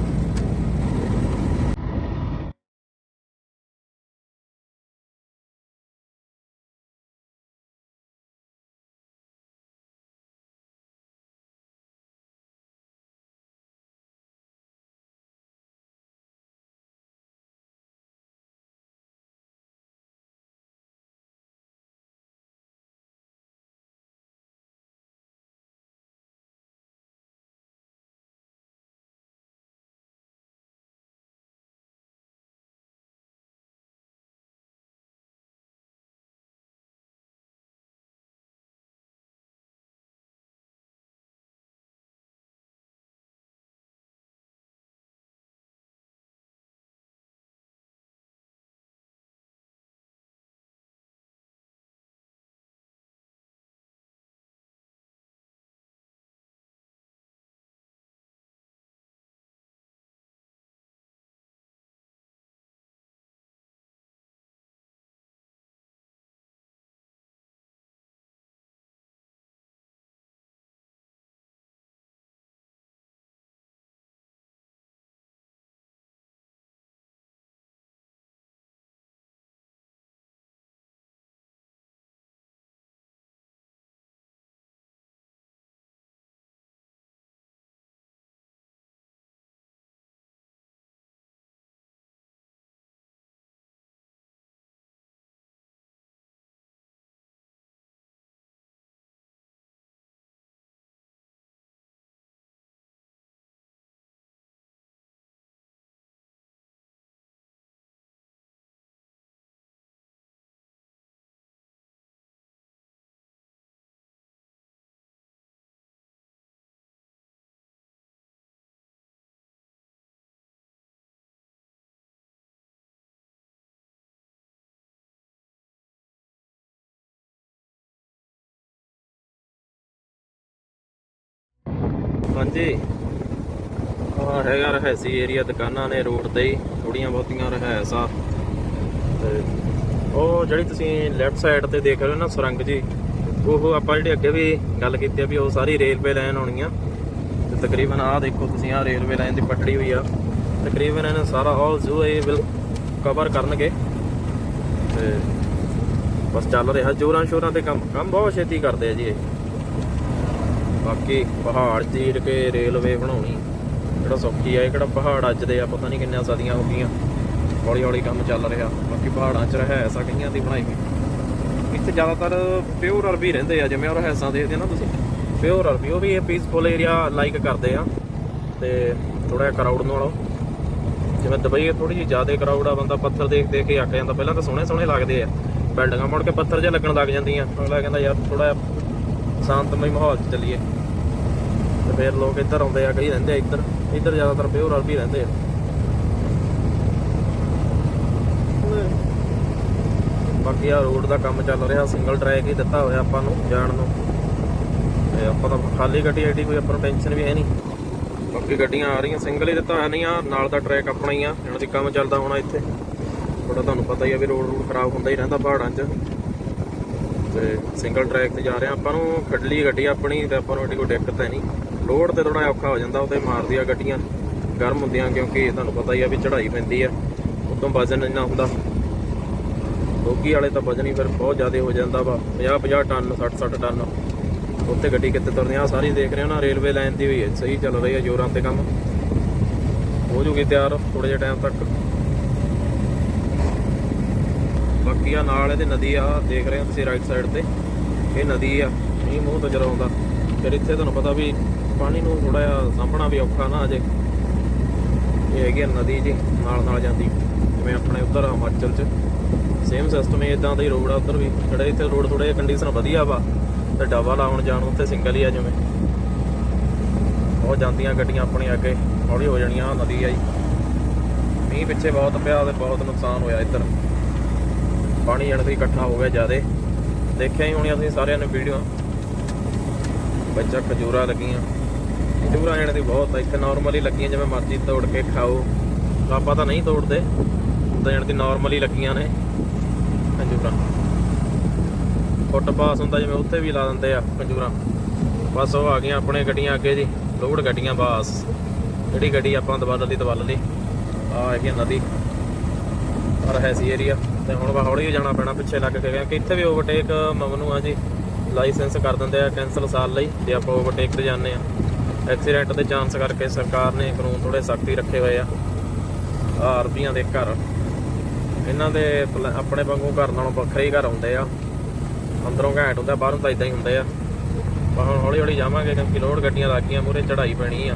ਹਾਂਜੀ। ਆ ਹੈਗਾ ਰਹਿਸੀ ਏਰੀਆ ਦੁਕਾਨਾਂ ਨੇ ਰੋਡ ਤੇ ਹੀ ਥੋੜੀਆਂ ਬਹੁਤੀਆਂ ਰਹਿਸ ਆ। ਤੇ ਉਹ ਜਿਹੜੀ ਤੁਸੀਂ ਲੈਫਟ ਸਾਈਡ ਤੇ ਦੇਖ ਰਹੇ ਹੋ ਨਾ ਸੁਰੰਗ ਜੀ, ਉਹ ਆਪਾਂ ਜਿਹੜੀ ਅੱਗੇ ਵੀ ਗੱਲ ਕੀਤੀ ਆ ਵੀ ਉਹ ਸਾਰੀ ਰੇਲਵੇ ਲਾਈਨ ਹੋਣੀ ਆ। ਤੇ ਤਕਰੀਬਨ ਆਹ ਦੇਖੋ ਤੁਸੀਂ, ਆਹ ਰੇਲਵੇ ਲਾਈਨ ਦੀ ਪਟੜੀ ਹੋਈ ਆ। ਤਕਰੀਬਨ ਇਹਨਾਂ ਸਾਰਾ ਆਲ ਜ਼ੂ ਇਹ ਵਿਲ ਕਵਰ ਕਰਨਗੇ। ਤੇ ਬਸ ਚੱਲ ਰਿਹਾ ਜੋਰਾਂ ਸ਼ੋਰਾਂ ਤੇ ਕੰਮ ਕੰਮ ਬਹੁਤ ਛੇਤੀ ਕਰਦੇ ਆ ਜੀ ਇਹ। ਬਾਕੀ ਪਹਾੜ ਚੀਰ ਕੇ ਰੇਲਵੇ ਬਣਾਉਣੀ। ਜਿਹੜਾ ਸੌਖੀ ਆ ਕਿਹੜਾ ਪਹਾੜ ਅੱਜ ਦੇ ਆ, ਪਤਾ ਨਹੀਂ ਕਿੰਨੀਆਂ ਸਦੀਆਂ ਹੋ ਗਈਆਂ। ਹੌਲੀ ਹੌਲੀ ਕੰਮ ਚੱਲ ਰਿਹਾ। ਬਾਕੀ ਪਹਾੜਾਂ 'ਚ ਰਹਿ ਕਈਆਂ ਦੀ ਬਣਾਈ ਹੋਈ। ਇੱਥੇ ਜ਼ਿਆਦਾਤਰ ਪਿਓਰ ਅਰਬੀ ਰਹਿੰਦੇ ਆ, ਜਿਵੇਂ ਉਹ ਰਹਿਸਾਂ ਦੇਖਦੇ ਨਾ ਤੁਸੀਂ। ਪਿਓਰ ਅਰਬੀ, ਉਹ ਵੀ ਇਹ ਪੀਸਫੁਲ ਏਰੀਆ ਲਾਈਕ ਕਰਦੇ ਆ। ਤੇ ਥੋੜਾ ਜਿਹਾ ਕਰਾਊਡ ਨਾਲੋਂ। ਜਿਵੇਂ ਦੁਬਈ ਥੋੜੀ ਜਿਹੀ ਜ਼ਿਆਦਾ ਕਰਾਊਡ ਆ, ਬੰਦਾ ਪੱਥਰ ਦੇਖ ਦੇਖ ਕੇ ਅੱਕ ਜਾਂਦਾ। ਪਹਿਲਾਂ ਤਾਂ ਸੋਹਣੇ ਸੋਹਣੇ ਲੱਗਦੇ ਆ। ਬਿਲਡਿੰਗਾਂ ਮੁੜ ਕੇ ਪੱਥਰ ਜਿਹਾ ਲੱਗਣ ਲੱਗ ਜਾਂਦੀਆਂ। ਅਗਲਾ ਕਹਿੰਦਾ, ਯਾਰ ਥੋੜਾ ਸ਼ਾਂਤਮਈ ਮਾਹੌਲ 'ਚ ਚੱਲੀਏ। ਤੇ ਫਿਰ ਲੋਕ ਇੱਧਰ ਆਉਂਦੇ ਆ, ਕਈ ਰਹਿੰਦੇ ਆ ਇੱਧਰ। ਇੱਧਰ ਜ਼ਿਆਦਾਤਰ ਪਿਓਰ ਅਰਬੀ ਰਹਿੰਦੇ ਆ। ਬਾਕੀ ਆ ਰੋਡ ਦਾ ਕੰਮ ਚੱਲ ਰਿਹਾ ਸਿੰਗਲ ਟਰੈਕ ਹੀ ਦਿੱਤਾ ਹੋਇਆ ਆਪਾਂ ਨੂੰ ਜਾਣ ਨੂੰ। ਤੇ ਆਪਾਂ ਤਾਂ ਖਾਲੀ ਗੱਡੀ ਐਡੀ ਕੋਈ, ਆਪਾਂ ਨੂੰ ਟੈਨਸ਼ਨ ਵੀ ਹੈ ਨਹੀਂ। ਬਾਕੀ ਗੱਡੀਆਂ ਆ ਰਹੀਆਂ ਸਿੰਗਲ ਹੀ ਦਿੱਤਾ ਹੈ ਨਹੀਂ ਆ, ਨਾਲ ਦਾ ਟਰੈਕ ਆਪਣਾ ਹੀ ਆ ਜਿਹਨਾਂ ਦੀ ਕੰਮ ਚੱਲਦਾ ਹੋਣਾ ਇੱਥੇ। ਥੋੜਾ ਤੁਹਾਨੂੰ ਪਤਾ ਹੀ ਆ ਵੀ ਰੋਡ ਰੂਡ ਖਰਾਬ ਹੁੰਦਾ ਹੀ ਰਹਿੰਦਾ ਪਹਾੜਾਂ 'ਚ। ਤੇ ਸਿੰਗਲ ਟਰੈਕ ਤੇ ਜਾ ਰਹੇ ਆ ਆਪਾਂ ਨੂੰ, ਖੱਡਲੀ ਗੱਡੀ ਆਪਣੀ, ਤੇ ਆਪਾਂ ਨੂੰ ਐਡੀ ਕੋਈ ਦਿੱਕਤ ਹੈ ਨਹੀਂ। ਲੋਡ ਤੇ ਥੋੜਾ ਔਖਾ ਹੋ ਜਾਂਦਾ, ਉਹਦੇ ਮਾਰਦੀ ਆ ਗੱਡੀਆਂ, ਗਰਮ ਹੁੰਦੀਆਂ ਕਿਉਂਕਿ ਤੁਹਾਨੂੰ ਪਤਾ ਹੀ ਆ ਵੀ ਚੜ੍ਹਾਈ ਪੈਂਦੀ ਆ, ਉਦੋਂ ਵਜ਼ਨ ਇੰਨਾ ਹੁੰਦਾ। ਦੋਗੀ ਵਾਲੇ ਤਾਂ ਵਜ਼ਨ ਹੀ ਫਿਰ ਬਹੁਤ ਜ਼ਿਆਦਾ ਹੋ ਜਾਂਦਾ ਵਾ 50 50 ਟਨ 60 60 ਟਨ। ਉੱਥੇ ਗੱਡੀ ਕਿੱਥੇ ਤੁਰਨੀ ਆ ਸਾਰੀ ਦੇਖ ਰਹੇ ਹੋ ਨਾ, ਰੇਲਵੇ ਲਾਈਨ ਦੀ ਹੋਈ ਹੈ ਸਹੀ ਚੱਲ ਰਹੀ ਹੈ ਜੋਰਾਂ ਤੇ ਕੰਮ। ਹੋ ਜੂਗੀ ਤਿਆਰ ਥੋੜੇ ਜਿਹਾ ਟਾਈਮ ਤੱਕ। ਬਾਕੀ ਆ ਨਾਲ ਇਹਦੇ ਨਦੀ ਆ, ਦੇਖ ਰਹੇ ਹੋ ਤੁਸੀਂ ਰਾਈਟ ਸਾਈਡ ਤੇ। ਇਹ ਨਦੀ ਆ ਇਹ ਮੂੰਹ ਤੋਂ ਜਦੋਂ ਆਉਂਦਾ, ਫਿਰ ਇੱਥੇ ਤੁਹਾਨੂੰ ਪਤਾ ਵੀ ਪਾਣੀ ਨੂੰ ਥੋੜਾ ਜਿਹਾ ਸਾਂਭਣਾ ਵੀ ਔਖਾ ਨਾ ਅਜੇ। ਇਹ ਹੈਗੀ ਆ ਨਦੀ ਜੀ, ਨਾਲ ਨਾਲ ਜਾਂਦੀ। ਜਿਵੇਂ ਆਪਣੇ ਉੱਧਰ ਹਿਮਾਚਲ ਚ। ਸੇਮ ਸਿਸਟਮ ਹੀ ਇਦਾਂ ਦਾ ਹੀ ਰੋਡ ਆ ਉੱਧਰ ਵੀ। ਜਿਹੜੇ ਇੱਥੇ ਰੋਡ ਥੋੜੇ ਕੰਡੀਸ਼ਨ ਵਧੀਆ ਵਾ, ਤੇ ਡਬਲ ਆਉਣ ਜਾਣ ਨੂੰ ਸਿੰਗਲ ਹੀ ਆ ਜਿਵੇਂ। ਉਹ ਜਾਂਦੀਆਂ ਗੱਡੀਆਂ ਆਪਣੀ ਅੱਗੇ, ਹੌਲੀ ਹੋ ਜਾਣੀਆਂ ਆਹ ਨਦੀ ਆ ਜੀ ਮੀਂਹ ਪਿੱਛੇ ਬਹੁਤ ਪਿਆ ਤੇ ਬਹੁਤ ਨੁਕਸਾਨ ਹੋਇਆ ਇੱਧਰ। ਪਾਣੀ ਜਣ ਤੇ ਇਕੱਠਾ ਹੋ ਗਿਆ ਜਿਆਦੇ। ਦੇਖਿਆ ਹੀ ਹੋਣੀ ਅਸੀਂ ਸਾਰਿਆਂ ਨੇ ਵੀਡੀਓ ਬੱਚਾ ਖਜੂਰਾ ਲੱਗੀਆਂ। ਖਜੂਰਾ ਜਣ ਦੀ ਬਹੁਤ ਆ, ਇੱਥੇ ਨਾਰਮਲੀ ਲੱਗੀਆਂ ਜਿਵੇਂ ਮਰਜ਼ੀ ਤੋੜ ਕੇ ਖਾਓ। ਆਪਾਂ ਤਾਂ ਨਹੀਂ ਤੋੜਦੇ ਤਾਂ ਜਣ ਦੀ ਨਾਰਮਲੀ ਲੱਗੀਆਂ ਨੇ। ਖਜੂਰਾ। ਫੁੱਟ ਪਾਸ ਹੁੰਦਾ ਜਿਵੇਂ ਉੱਥੇ ਵੀ ਲਾ ਦਿੰਦੇ ਆ ਖਜੂਰਾ। ਬਸ ਉਹ ਆ ਗਈਆਂ ਆਪਣੇ ਗੱਡੀਆਂ ਅੱਗੇ ਜੀ ਲੋਡ ਗੱਡੀਆਂ ਬਸ। ਜਿਹੜੀ ਗੱਡੀ ਆਪਾਂ ਦਬਲ ਲਈ ਦਬਲ ਲਈ। ਆ ਹੈਗੀ ਨਦੀ। ਪਰ ਹੈ ਸੀ ਏਰੀਆ ਤੇ ਹੁਣ ਵਾ ਹੌਲੀ ਜਾਣਾ ਪੈਣਾ ਪਿੱਛੇ ਲੱਗ ਕੇ ਗਿਆ ਕਿ ਇੱਥੇ ਵੀ ਓਵਰਟੇਕ ਮਮਨੂ ਆ ਜੀ। ਲਾਇਸੈਂਸ ਕਰ ਦਿੰਦੇ ਆ ਕੈਂਸਲ ਸਾਲ ਲਈ ਜੇ ਆਪਾਂ ਓਵਰਟੇਕ ਤੇ ਜਾਂਦੇ ਆ। ਐਕਸੀਡੈਂਟ ਦੇ ਚਾਂਸ ਕਰਕੇ ਸਰਕਾਰ ਨੇ ਕਾਨੂੰਨ ਥੋੜੇ ਸਖਤੀ ਰੱਖੇ ਹੋਏ ਆ। ਆ ਦੇ ਘਰ। ਇਹਨਾਂ ਦੇ ਪਲ- ਆਪਣੇ ਵਾਂਗੂ ਘਰ ਨਾਲੋਂ ਵੱਖਰੇ ਹੀ ਘਰ ਹੁੰਦੇ ਆ। ਅੰਦਰੋਂ ਘੈਂਟ ਹੁੰਦਾ, ਬਾਹਰੋਂ ਤਾਂ ਇਦਾਂ ਹੀ ਹੁੰਦੇ ਆ। ਪਰ ਹੁਣ ਹੌਲੀ ਹੌਲੀ ਜਾਵਾਂਗੇ, ਕਿਉਂਕਿ ਲੋਡ ਗੱਡੀਆਂ ਲੱਗ ਗਈਆਂ ਮੂਰੇ ਚੜਾਈ ਪੈਣੀ ਆ।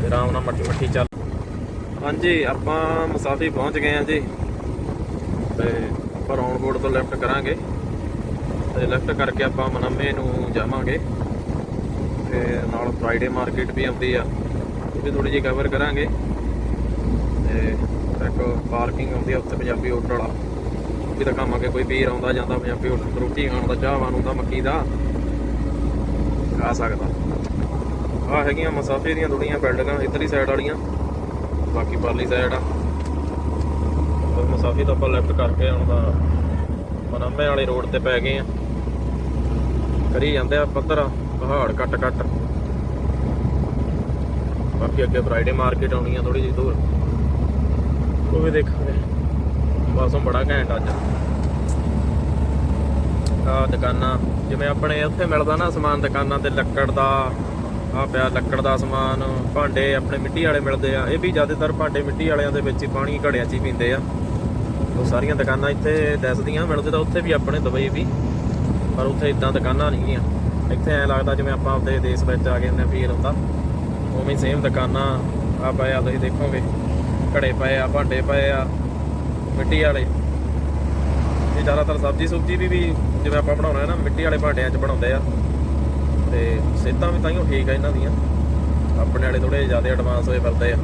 ਤੇ ਆਰਾਮ ਨਾਲ ਮੱਠੀ ਮੱਠੀ ਚੱਲ। ਹਾਂਜੀ, ਆਪਾਂ ਮਸਾਫੀ ਪਹੁੰਚ ਗਏ ਆ ਜੀ। ਤੇ ਆਪਾਂ ਰੌਣ ਤੋਂ ਲੈਫਟ ਕਰਾਂਗੇ। ਤੇ ਲੈਫਟ ਕਰਕੇ ਆਪਾਂ ਮਨਮੇ ਨੂੰ ਜਾਵਾਂਗੇ। ਤੇ ਨਾਲ ਫਰਾਈਡੇ ਮਾਰਕੀਟ ਵੀ ਆਉਂਦੀ ਆ, ਉਹ ਵੀ ਥੋੜੀ ਜਿਹੀ ਕਵਰ ਕਰਾਂਗੇ। ਤੇ ਇੱਕ ਪਾਰਕਿੰਗ ਆਉਂਦੀ ਆ ਉੱਥੇ ਪੰਜਾਬੀ ਹੋਟਲ ਵਾਲਾ। ਉਹ ਵੀ ਦਿਖਾਵਾਂਗੇ ਕੋਈ ਵੀਰ ਆਉਂਦਾ ਜਾਂਦਾ ਪੰਜਾਬੀ ਹੋਟਲ ਤੋਂ ਰੋਟੀ ਖਾਣ ਦਾ, ਚਾਹ ਵਾਣ ਦਾ ਮੱਕੀ ਦਾ। ਖਾ ਸਕਦਾ। ਆ ਹੈਗੀਆਂ ਮਸਾਫੇ ਦੀਆਂ ਥੋੜੀਆਂ ਬਿਲਡਿੰਗਾਂ ਇੱਧਰਲੀ ਸਾਈਡ ਵਾਲੀਆਂ। ਬਾਕੀ ਪਰਲੀ ਸਾਈਡ ਆ। ਤੇ ਮਸਾਫੀ ਤੋਂ ਆਪਾਂ ਲੈਫਟ ਕਰਕੇ ਹੁਣ ਤਾਂ ਮਨੰਮੇ ਵਾਲੇ ਰੋਡ ਤੇ ਪੈ ਗਏ ਆ। ਕਰੀ ਜਾਂਦੇ ਆ ਪੱਧਰ, ਪਹਾੜ ਕੱਟ ਕੱਟ ਬਾਕੀ ਅੱਗੇ ਫਰਾਈਡੇ ਮਾਰਕੀਟ ਆਉਣੀ ਆ ਥੋੜੀ ਜਿਹੀ ਦੂਰ। ਉਹ ਵੀ ਦੇਖਾਂਗੇ। ਮੌਸਮ ਬੜਾ ਘੈਂਟ ਅੱਜ। ਆ ਦੁਕਾਨਾਂ, ਜਿਵੇਂ ਆਪਣੇ ਉੱਥੇ ਮਿਲਦਾ ਨਾ ਸਮਾਨ ਦੁਕਾਨਾਂ ਤੇ ਲੱਕੜ ਦਾ ਆ ਪਿਆ ਲੱਕੜ ਦਾ ਸਮਾਨ, ਭਾਂਡੇ ਆਪਣੇ ਮਿੱਟੀ ਵਾਲੇ ਮਿਲਦੇ ਆ। ਇਹ ਵੀ ਜ਼ਿਆਦਾਤਰ ਭਾਂਡੇ ਮਿੱਟੀ ਵਾਲਿਆਂ ਦੇ ਵਿੱਚ ਹੀ ਪਾਣੀ ਘੜਿਆਂ 'ਚ ਹੀ ਪੀਂਦੇ ਆ। ਉਹ ਸਾਰੀਆਂ ਦੁਕਾਨਾਂ ਇੱਥੇ ਦਿਸਦੀਆਂ ਮਿਲਦੇ ਤਾਂ ਉੱਥੇ ਵੀ ਆਪਣੇ ਦੁਬਈ ਵੀ। ਪਰ ਉੱਥੇ ਇਦਾਂ ਦੁਕਾਨਾਂ ਨਹੀਂ ਗੀਆਂ। ਇੱਥੇ ਐ ਲੱਗਦਾ ਜਿਵੇਂ ਆਪਾਂ ਆਪਦੇ ਦੇਸ਼ ਵਿੱਚ ਆ ਗਏ ਹੁੰਦੇ ਫੀਲ ਹੁੰਦਾ। ਉਵੇਂ ਸੇਮ ਦੁਕਾਨਾਂ ਆ ਪਏ ਆ, ਤੁਸੀਂ ਦੇਖੋਗੇ। ਘੜੇ ਪਏ ਆ, ਭਾਂਡੇ ਪਏ ਆ, ਮਿੱਟੀ ਵਾਲੇ। ਇਹ ਜ਼ਿਆਦਾਤਰ ਸਬਜ਼ੀ ਸੁਬਜੀ ਵੀ ਵੀ ਜਿਵੇਂ ਆਪਾਂ ਬਣਾਉਣਾ ਹੈ ਨਾ, ਮਿੱਟੀ ਵਾਲੇ ਭਾਂਡਿਆਂ 'ਚ ਬਣਾਉਂਦੇ ਆ। ਤੇ ਸਿਹਤਾਂ ਵੀ ਤਾਈਓ ਠੀਕ ਆ ਇਹਨਾਂ ਦੀਆਂ। ਆਪਣੇ ਵਾਲੇ ਥੋੜੇ ਜ਼ਿਆਦਾ ਐਡਵਾਂਸ ਹੋਏ ਫਿਰਦੇ ਆ।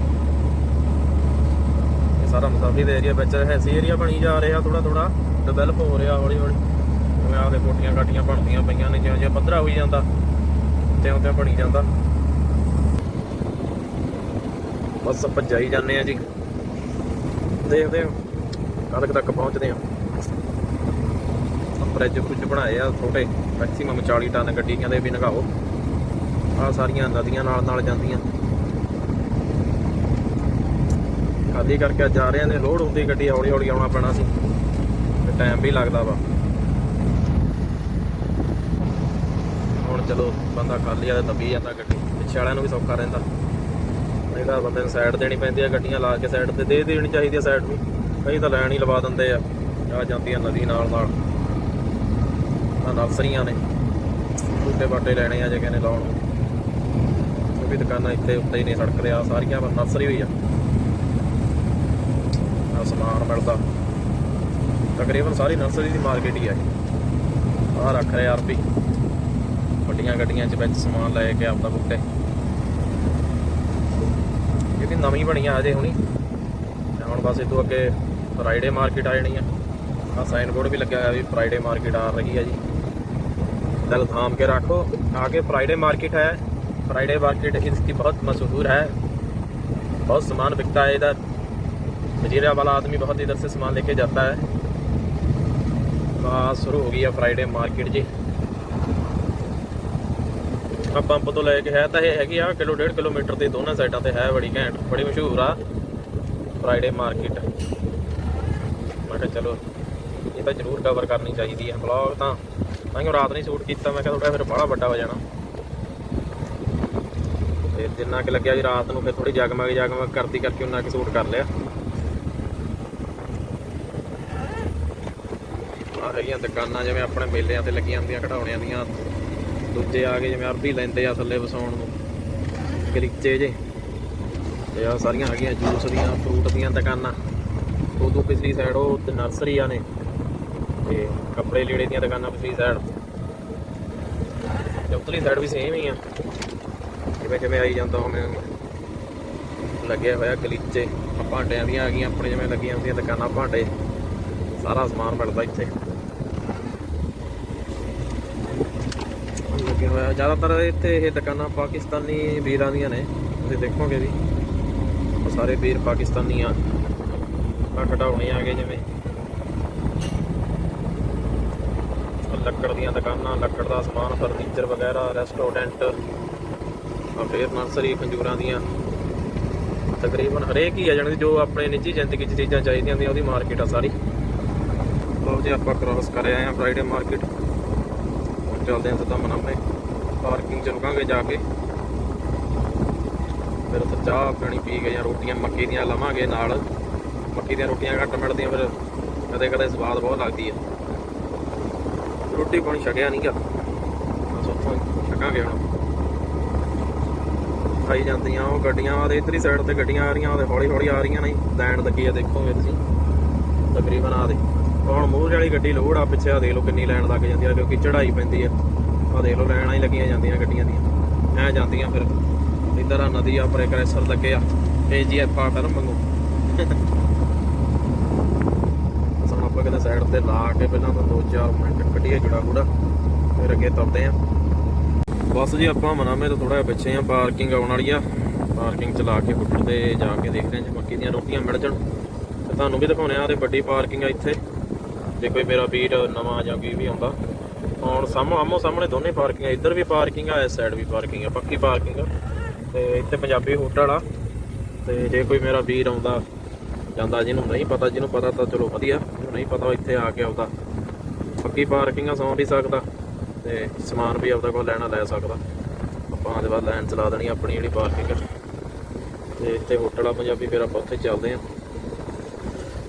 ਇਹ ਸਾਰਾ ਮੁਸਾਫੀ ਦੇ ਏਰੀਆ ਵਿੱਚ ਹੈਸੀ ਏਰੀਆ ਬਣੀ ਜਾ ਰਿਹਾ ਥੋੜਾ ਥੋੜਾ ਡਿਵੈਲਪ ਹੋ ਰਿਹਾ ਹੌਲੀ ਹੌਲੀ। ਜਿਵੇਂ ਆਪਦੇ ਕੋਟੀਆਂ ਕਾਟੀਆਂ ਬਣਦੀਆਂ ਪਈਆਂ ਨੇ ਜਿਉਂ ਜਿਉਂ ਪੱਧਰਾ ਹੋਈ ਜਾਂਦਾ ਤਿਉਂ ਤਿਉਂ ਬਣੀ ਜਾਂਦਾ। ਬਸ ਆਪਾਂ ਜਾਈ ਜਾਂਦੇ ਆ ਜੀ। ਦੇਖਦੇ ਹਾਂ। ਕਦ ਤੱਕ ਪਹੁੰਚਦੇ ਆ ਬ੍ਰਿਜ ਕੁਝ ਬਣਾਏ ਆ ਛੋਟੇ। ਮੈਕਸਿਮਮ 40 ਟਨ ਗੱਡੀ ਕਹਿੰਦੇ ਵੀ ਨਗਾਓ। ਆ ਸਾਰੀਆਂ ਨਦੀਆਂ ਨਾਲ ਨਾਲ ਜਾਂਦੀਆਂ। ਖਾਲੀ ਕਰਕੇ ਜਾ ਰਹੇ ਨੇ ਲੋਡ ਹੁੰਦੀ ਗੱਡੀ ਹੌਲੀ ਹੌਲੀ ਆਉਣਾ ਪੈਣਾ ਸੀ। ਤੇ ਟਾਈਮ ਵੀ ਲੱਗਦਾ ਵਾ। ਹੁਣ ਚਲੋ ਬੰਦਾ ਖਾਲੀ ਆ ਤੇ ਦੱਬੀ ਜਾਂਦਾ ਗੱਡੀ। ਪਿੱਛੇ ਵਾਲਿਆਂ ਨੂੰ ਵੀ ਸੌਖਾ ਰਹਿੰਦਾ। ਇਹਦਾ ਬੰਦੇ ਨੂੰ ਸਾਈਡ ਦੇਣੀ ਪੈਂਦੀ ਆ, ਗੱਡੀਆਂ ਲਾ ਕੇ ਸਾਈਡ ਤੇ ਦੇ ਦੇਣੀ ਚਾਹੀਦੀ ਆ ਸਾਈਡ ਨੂੰ। ਕਈ ਤਾਂ ਲੈਣ ਹੀ ਲਵਾ ਦਿੰਦੇ ਆ ਆ ਜਾਂਦੀਆਂ ਨਦੀ ਨਾਲ ਨਾਲ। ਆ ਨਰਸਰੀਆਂ ਨੇ, ਬੂਟੇ ਬਾਟੇ ਲੈਣੇ ਆ ਜੇ ਕਹਿੰਦੇ ਲਾਉਣ। ਨੂੰ। ਉਹ ਵੀ ਦੁਕਾਨਾਂ ਇੱਥੇ ਉੱਤੇ ਹੀ ਨੇ ਸੜਕ ਤੇ ਆ ਸਾਰੀਆਂ ਬਸ ਨਰਸਰੀ ਹੋਈ ਆ। ਆ ਸਮਾਨ ਮਿਲਦਾ। ਤਕਰੀਬਨ ਸਾਰੀ ਨਰਸਰੀ ਦੀ ਮਾਰਕੀਟ ਹੀ ਆ ਇਹ। ਆ ਰੱਖ ਰਿਹਾ ਆਰਪੀ ਵੱਡੀਆਂ ਗੱਡੀਆਂ 'ਚ ਵਿੱਚ ਸਮਾਨ ਲੈ ਕੇ ਆਪਦਾ ਬੂਟੇ। ਇਹ ਵੀ ਨਵੀਂ ਬਣੀ ਆ ਅਜੇ ਹੁਣੀ ਤੇ ਹੁਣ ਬਸ ਇਹ ਤੋਂ ਅੱਗੇ ਫਰਾਈਡੇ ਮਾਰਕੀਟ ਆ ਜਾਣੀ ਆ ਆ ਸਾਈਨ ਬੋਰਡ ਵੀ ਲੱਗਿਆ ਹੋਇਆ ਵੀ ਫਰਾਈਡੇ ਮਾਰਕੀਟ ਆ ਰਹੀ ਹੈ ਜੀ दिल थाम के रखो आगे फ्राइडे मार्केट है फ्राइडे मार्केट इसकी बहुत मशहूर है बहुत सामान बिकता है इधर मजीरा वाला आदमी बहुत इधर से सामान लेके जाता है ਬਸ ਸ਼ੁਰੂ ਹੋ ਗਈ ਆ ਫਰਾਈਡੇ ਮਾਰਕੀਟ ਜੀ ਆ ਪੰਪ ਤੋਂ ਲੈ ਕੇ ਹੈ ਤਾਂ ਇਹ ਹੈਗੀ ਆ ਕਿਲੋ ਡੇਢ ਕਿਲੋਮੀਟਰ ਦੇ ਦੋਨਾਂ ਸਾਈਡਾਂ ਤੇ ਹੈ ਬੜੀ ਘੈਂਟ, ਬੜੀ ਮਸ਼ਹੂਰ ਆ ਫਰਾਈਡੇ ਮਾਰਕੀਟ ਮੈਂ ਕਿਹਾ ਚਲੋ, ਇਹ ਤਾਂ ਜ਼ਰੂਰ ਕਵਰ ਕਰਨੀ ਚਾਹੀਦੀ ਹੈ ਬਲੌਗ ਤਾਂ। ਤਾਂ ਕਿ ਰਾਤ ਨਹੀਂ ਸ਼ੂਟ ਕੀਤਾ, ਮੈਂ ਕਿਹਾ ਥੋੜਾ ਫਿਰ ਬੜਾ ਵੱਡਾ ਹੋ ਜਾਣਾ। ਤੇ ਜਿੰਨਾ ਕਿ ਲੱਗਿਆ ਵੀ ਰਾਤ ਨੂੰ ਫਿਰ ਥੋੜੀ ਜਗਮਗ ਜਗਮਗ ਕਰਦੀ ਕਰਕੇ ਉਹਨਾਂ ਕਿ ਸ਼ੂਟ ਕਰ ਲਿਆ। ਆ ਹੈਗੀਆਂ ਦੁਕਾਨਾਂ ਜਿਵੇਂ ਆਪਣੇ ਮੇਲਿਆਂ ਤੇ ਲੱਗੀਆਂ ਹੁੰਦੀਆਂ ਖਿਡੌਣਿਆਂ ਦੀਆਂ। ਦੂਜੇ ਆ ਗਏ, ਜਿਵੇਂ ਅਰਬੀ ਲੈਂਦੇ ਆ ਥੱਲੇ ਵਸਾਉਣ ਨੂੰ। ਗਲੀਚੇ ਜੇ। ਤੇ ਆ ਸਾਰੀਆਂ ਹੈਗੀਆਂ, ਜੂਸ ਦੀਆਂ, ਫਰੂਟ ਦੀਆਂ ਦੁਕਾਨਾਂ। ਉਦੋਂ ਪਿਛਲੀ ਸਾਈਡ ਉਹ ਤੇ ਨਰਸਰੀਆਂ ਨੇ। ਤੇ ਕੱਪੜੇ ਲੀੜੇ ਦੀਆਂ ਦੁਕਾਨਾਂ ਪਿਛਲੀ ਸਾਈਡ ਤੇ ਉਤਲੀ ਸਾਈਡ ਵੀ ਸੇਮ ਹੀ ਆ। ਜਿਵੇਂ ਜਿਵੇਂ ਆਈ ਜਾਂਦਾ ਉਵੇਂ ਲੱਗਿਆ ਹੋਇਆ ਗਲੀਚੇ ਭਾਂਡਿਆਂ ਦੀਆਂ ਆ ਗਈਆਂ, ਆਪਣੇ ਜਿਵੇਂ ਲੱਗੀਆਂ ਹੁੰਦੀਆਂ ਦੁਕਾਨਾਂ, ਭਾਂਡੇ। ਸਾਰਾ ਸਮਾਨ ਮਿਲਦਾ ਇੱਥੇ ਲੱਗਿਆ ਹੋਇਆ। ਜ਼ਿਆਦਾਤਰ ਇੱਥੇ ਇਹ ਦੁਕਾਨਾਂ ਪਾਕਿਸਤਾਨੀ ਵੀਰਾਂ ਦੀਆਂ ਨੇ। ਤੁਸੀਂ ਦੇਖੋਗੇ ਵੀ ਸਾਰੇ ਵੀਰ ਪਾਕਿਸਤਾਨੀ ਆ ਆ ਆ ਗਏ ਜਿਵੇਂ। ਲੱਕੜ ਦੀਆਂ ਦੁਕਾਨਾਂ, ਲੱਕੜ ਦਾ ਸਮਾਨ, ਫਰਨੀਚਰ ਵਗੈਰਾ, ਰੈਸਟੋਰੈਂਟ ਆ ਫੇਰ ਨਰਸਰੀ, ਖੰਜੂਰਾਂ ਦੀਆਂ। ਤਕਰੀਬਨ ਹਰੇਕ ਹੀ ਆ ਜਾਣੀ ਜੋ ਆਪਣੇ ਨਿੱਜੀ ਜ਼ਿੰਦਗੀ 'ਚ ਚੀਜ਼ਾਂ ਚਾਹੀਦੀਆਂ ਹੁੰਦੀਆਂ, ਉਹਦੀ ਮਾਰਕੀਟ ਆ ਸਾਰੀ। ਲਓ ਜੀ, ਆਪਾਂ ਕ੍ਰਾਸ ਕਰ ਆਏ ਆ ਫਰਾਈਡੇ ਮਾਰਕੀਟ ਹੁਣ ਚੱਲਦੇ ਆ ਸਿੱਧਾ ਮਨਾਮੇ। ਪਾਰਕਿੰਗ ਚ ਰੁਕਾਂਗੇ ਜਾ ਕੇ। ਫਿਰ ਉੱਥੇ ਚਾਹ, ਪਾਣੀ ਪੀ ਕੇ ਜਾਂ ਰੋਟੀਆਂ, ਮੱਕੀ ਦੀਆਂ ਲਵਾਂਗੇ ਨਾਲ। ਮੱਕੀ ਦੀਆਂ ਰੋਟੀਆਂ ਘੱਟ ਮਿਲਦੀਆਂ, ਫਿਰ ਕਦੇ ਕਦੇ ਸਵਾਦ ਬਹੁਤ ਲੱਗਦੀ ਹੈ ਰੋਟੀ ਪਾਣੀ ਛਕਿਆ ਨਹੀਂਗਾ ਬਸ ਉੱਥੋਂ ਛਕਾਂਗੇ ਹੁਣ। ਖਾਈ ਜਾਂਦੀਆਂ ਉਹ ਗੱਡੀਆਂ ਆ ਦੇ ਇਧਰਲੀ ਸਾਈਡ ਤੇ ਗੱਡੀਆਂ ਆ ਰਹੀਆਂ ਉਹਦੇ ਹੌਲੀ ਹੌਲੀ ਆ ਰਹੀਆਂ ਨੇ। ਲਾਈਨ ਲੱਗੀ ਆ, ਦੇਖੋਗੇ ਤੁਸੀਂ। ਤਕਰੀਬਨ ਆ ਦੇ ਹੁਣ ਮੂਹਰੇ ਵਾਲੀ ਗੱਡੀ ਲੋੜ ਆ, ਪਿੱਛੇ ਆ ਦੇਖ ਲਓ ਕਿੰਨੀ ਲਾਈਨ ਲੱਗ ਜਾਂਦੀ ਆ, ਕਿਉਂਕਿ ਚੜਾਈ ਪੈਂਦੀ ਆ। ਆ ਦੇਖ ਲਓ ਲਾਈਨਾਂ ਹੀ ਲੱਗੀਆਂ ਜਾਂਦੀਆਂ ਗੱਡੀਆਂ ਦੀਆਂ। ਐ ਜਾਂਦੀਆਂ ਫਿਰ। ਇੱਧਰ ਆ ਨਦੀ ਆ ਪਰੇ ਕ੍ਰੈਸ਼ਰ ਲੱਗੇ ਆ। ਏਜੀਐਫ ਆ ਫਿਲਮ ਮੰਗੋ ਸਾਨੂੰ ਆਪਾਂ ਕਿਤੇ ਸਾਈਡ ਤੇ ਲਾ ਕੇ ਪਹਿਲਾਂ ਤਾਂ 2-4 ਮਿੰਟ ਕੱਢੀਏ ਜੁੜਾ ਗੁੜਾ ਫਿਰ ਅੱਗੇ ਤੁਰਦੇ ਆ। ਬਸ ਜੀ, ਆਪਾਂ ਮਨਾਮੇ ਤੋਂ ਥੋੜਾ ਜਿਹਾ ਪਿੱਛੇ ਆ ਪਾਰਕਿੰਗ ਆਉਣ ਵਾਲੀ ਆ। ਪਾਰਕਿੰਗ ਚਲਾ ਕੇ ਹੁੱਟਰ ਤੇ ਜਾ ਕੇ ਦੇਖਦੇ ਆ ਜੇ ਮੱਕੀ ਦੀਆਂ ਰੋਟੀਆਂ ਮਿਲ ਜਾਣ। ਤੇ ਤੁਹਾਨੂੰ ਵੀ ਦਿਖਾਉਣੇ ਆ ਤੇ ਵੱਡੀ ਪਾਰਕਿੰਗ ਆ ਇੱਥੇ। ਜੇ ਕੋਈ ਮੇਰਾ ਵੀਰ ਨਵਾਂ ਜਾਂ ਕੋਈ ਵੀ ਆਉਂਦਾ ਹੁਣ ਸਾਹਮਣੇ ਆਮੋ ਸਾਹਮਣੇ ਦੋਨੇ ਪਾਰਕਿੰਗ ਆ। ਇੱਧਰ ਵੀ ਪਾਰਕਿੰਗ ਆ, ਇਸ ਸਾਈਡ ਵੀ ਪਾਰਕਿੰਗ ਆ, ਪੱਕੀ ਪਾਰਕਿੰਗ ਆ। ਤੇ ਇੱਥੇ ਪੰਜਾਬੀ ਹੋਟਲ ਆ। ਤੇ ਜੇ ਕੋਈ ਮੇਰਾ ਵੀਰ ਆਉਂਦਾ, ਜਾਂਦਾ ਜਿਹਨੂੰ ਨਹੀਂ ਪਤਾ, ਜਿਹਨੂੰ ਪਤਾ ਤਾਂ ਚਲੋ ਵਧੀਆ। ਜਿਹਨੂੰ ਨਹੀਂ ਪਤਾ ਇੱਥੇ ਆ ਕੇ ਆਉਂਦਾ। ਪੱਕੀ ਪਾਰਕਿੰਗ ਆ, ਸੌਂ ਵੀ ਸਕਦਾ। ਤੇ ਸਮਾਨ ਵੀ ਆਪਦਾ ਕੋਲ ਲੈਣਾ ਲੈ ਸਕਦਾ। ਆਪਾਂ ਦੇ ਬਾਅਦ ਲਾਈਨ ਚਲਾ ਦੇਣੀ ਆਪਣੀ ਜਿਹੜੀ ਪਾਰਕਿੰਗ ਆ। ਤੇ ਇੱਥੇ ਹੋਟਲ ਆ ਪੰਜਾਬੀ, ਫਿਰ ਆਪਾਂ ਉੱਥੇ ਚੱਲਦੇ ਆ।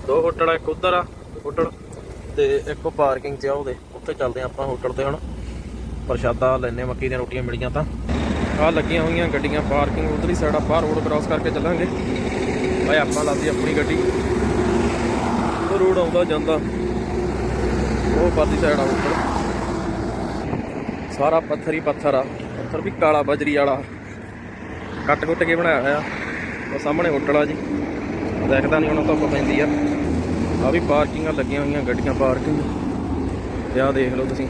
ਦੋ ਹੋਟਲ ਆ, ਇੱਕ ਉੱਧਰ ਆ ਹੋਟਲ ਤੇ ਇੱਕ ਪਾਰਕਿੰਗ 'ਚ ਆ ਉਹਦੇ, ਉੱਥੇ ਚੱਲਦੇ ਆ ਆਪਾਂ ਹੋਟਲ ਤੇ ਹੁਣ। ਪ੍ਰਸ਼ਾਦਾ ਲੈਣੇ ਮੱਕੀ ਦੀਆਂ ਰੋਟੀਆਂ ਮਿਲੀਆਂ ਤਾਂ। ਆ ਲੱਗੀਆਂ ਹੋਈਆਂ ਗੱਡੀਆਂ ਪਾਰਕਿੰਗ, ਉਧਰਲੀ ਸਾਈਡ ਆਪਾਂ ਰੋਡ ਕ੍ਰਾਸ ਕਰਕੇ ਚੱਲਾਂਗੇ। ਭਾਈ ਆਪਾਂ ਲਾਦੀ ਆਪਣੀ ਗੱਡੀ। ਉਹ ਰੋਡ ਆਉਂਦਾ, ਜਾਂਦਾ। ਉਹ ਪਰਲੀ ਸਾਈਡ ਆ ਉੱਪਰ। ਸਾਰਾ ਪੱਥਰ ਹੀ ਪੱਥਰ ਆ। ਪੱਥਰ ਵੀ ਕਾਲਾ ਬਜਰੀ ਵਾਲਾ। ਕੱਟ ਕੁੱਟ ਕੇ ਬਣਾਇਆ ਹੋਇਆ। ਉਹ ਸਾਹਮਣੇ ਹੋਟਲ ਆ ਜੀ। ਦੇਖਦਾ ਨਹੀਂ ਉਹਨਾਂ ਤੋਂ ਆਪਾਂ ਪੈਂਦੀ ਆ। ਆ ਵੀ ਪਾਰਕਿੰਗਾਂ ਲੱਗੀਆਂ ਹੋਈਆਂ ਗੱਡੀਆਂ ਪਾਰਕਿੰਗ। ਤੇ ਆ ਦੇਖ ਲਓ ਤੁਸੀਂ,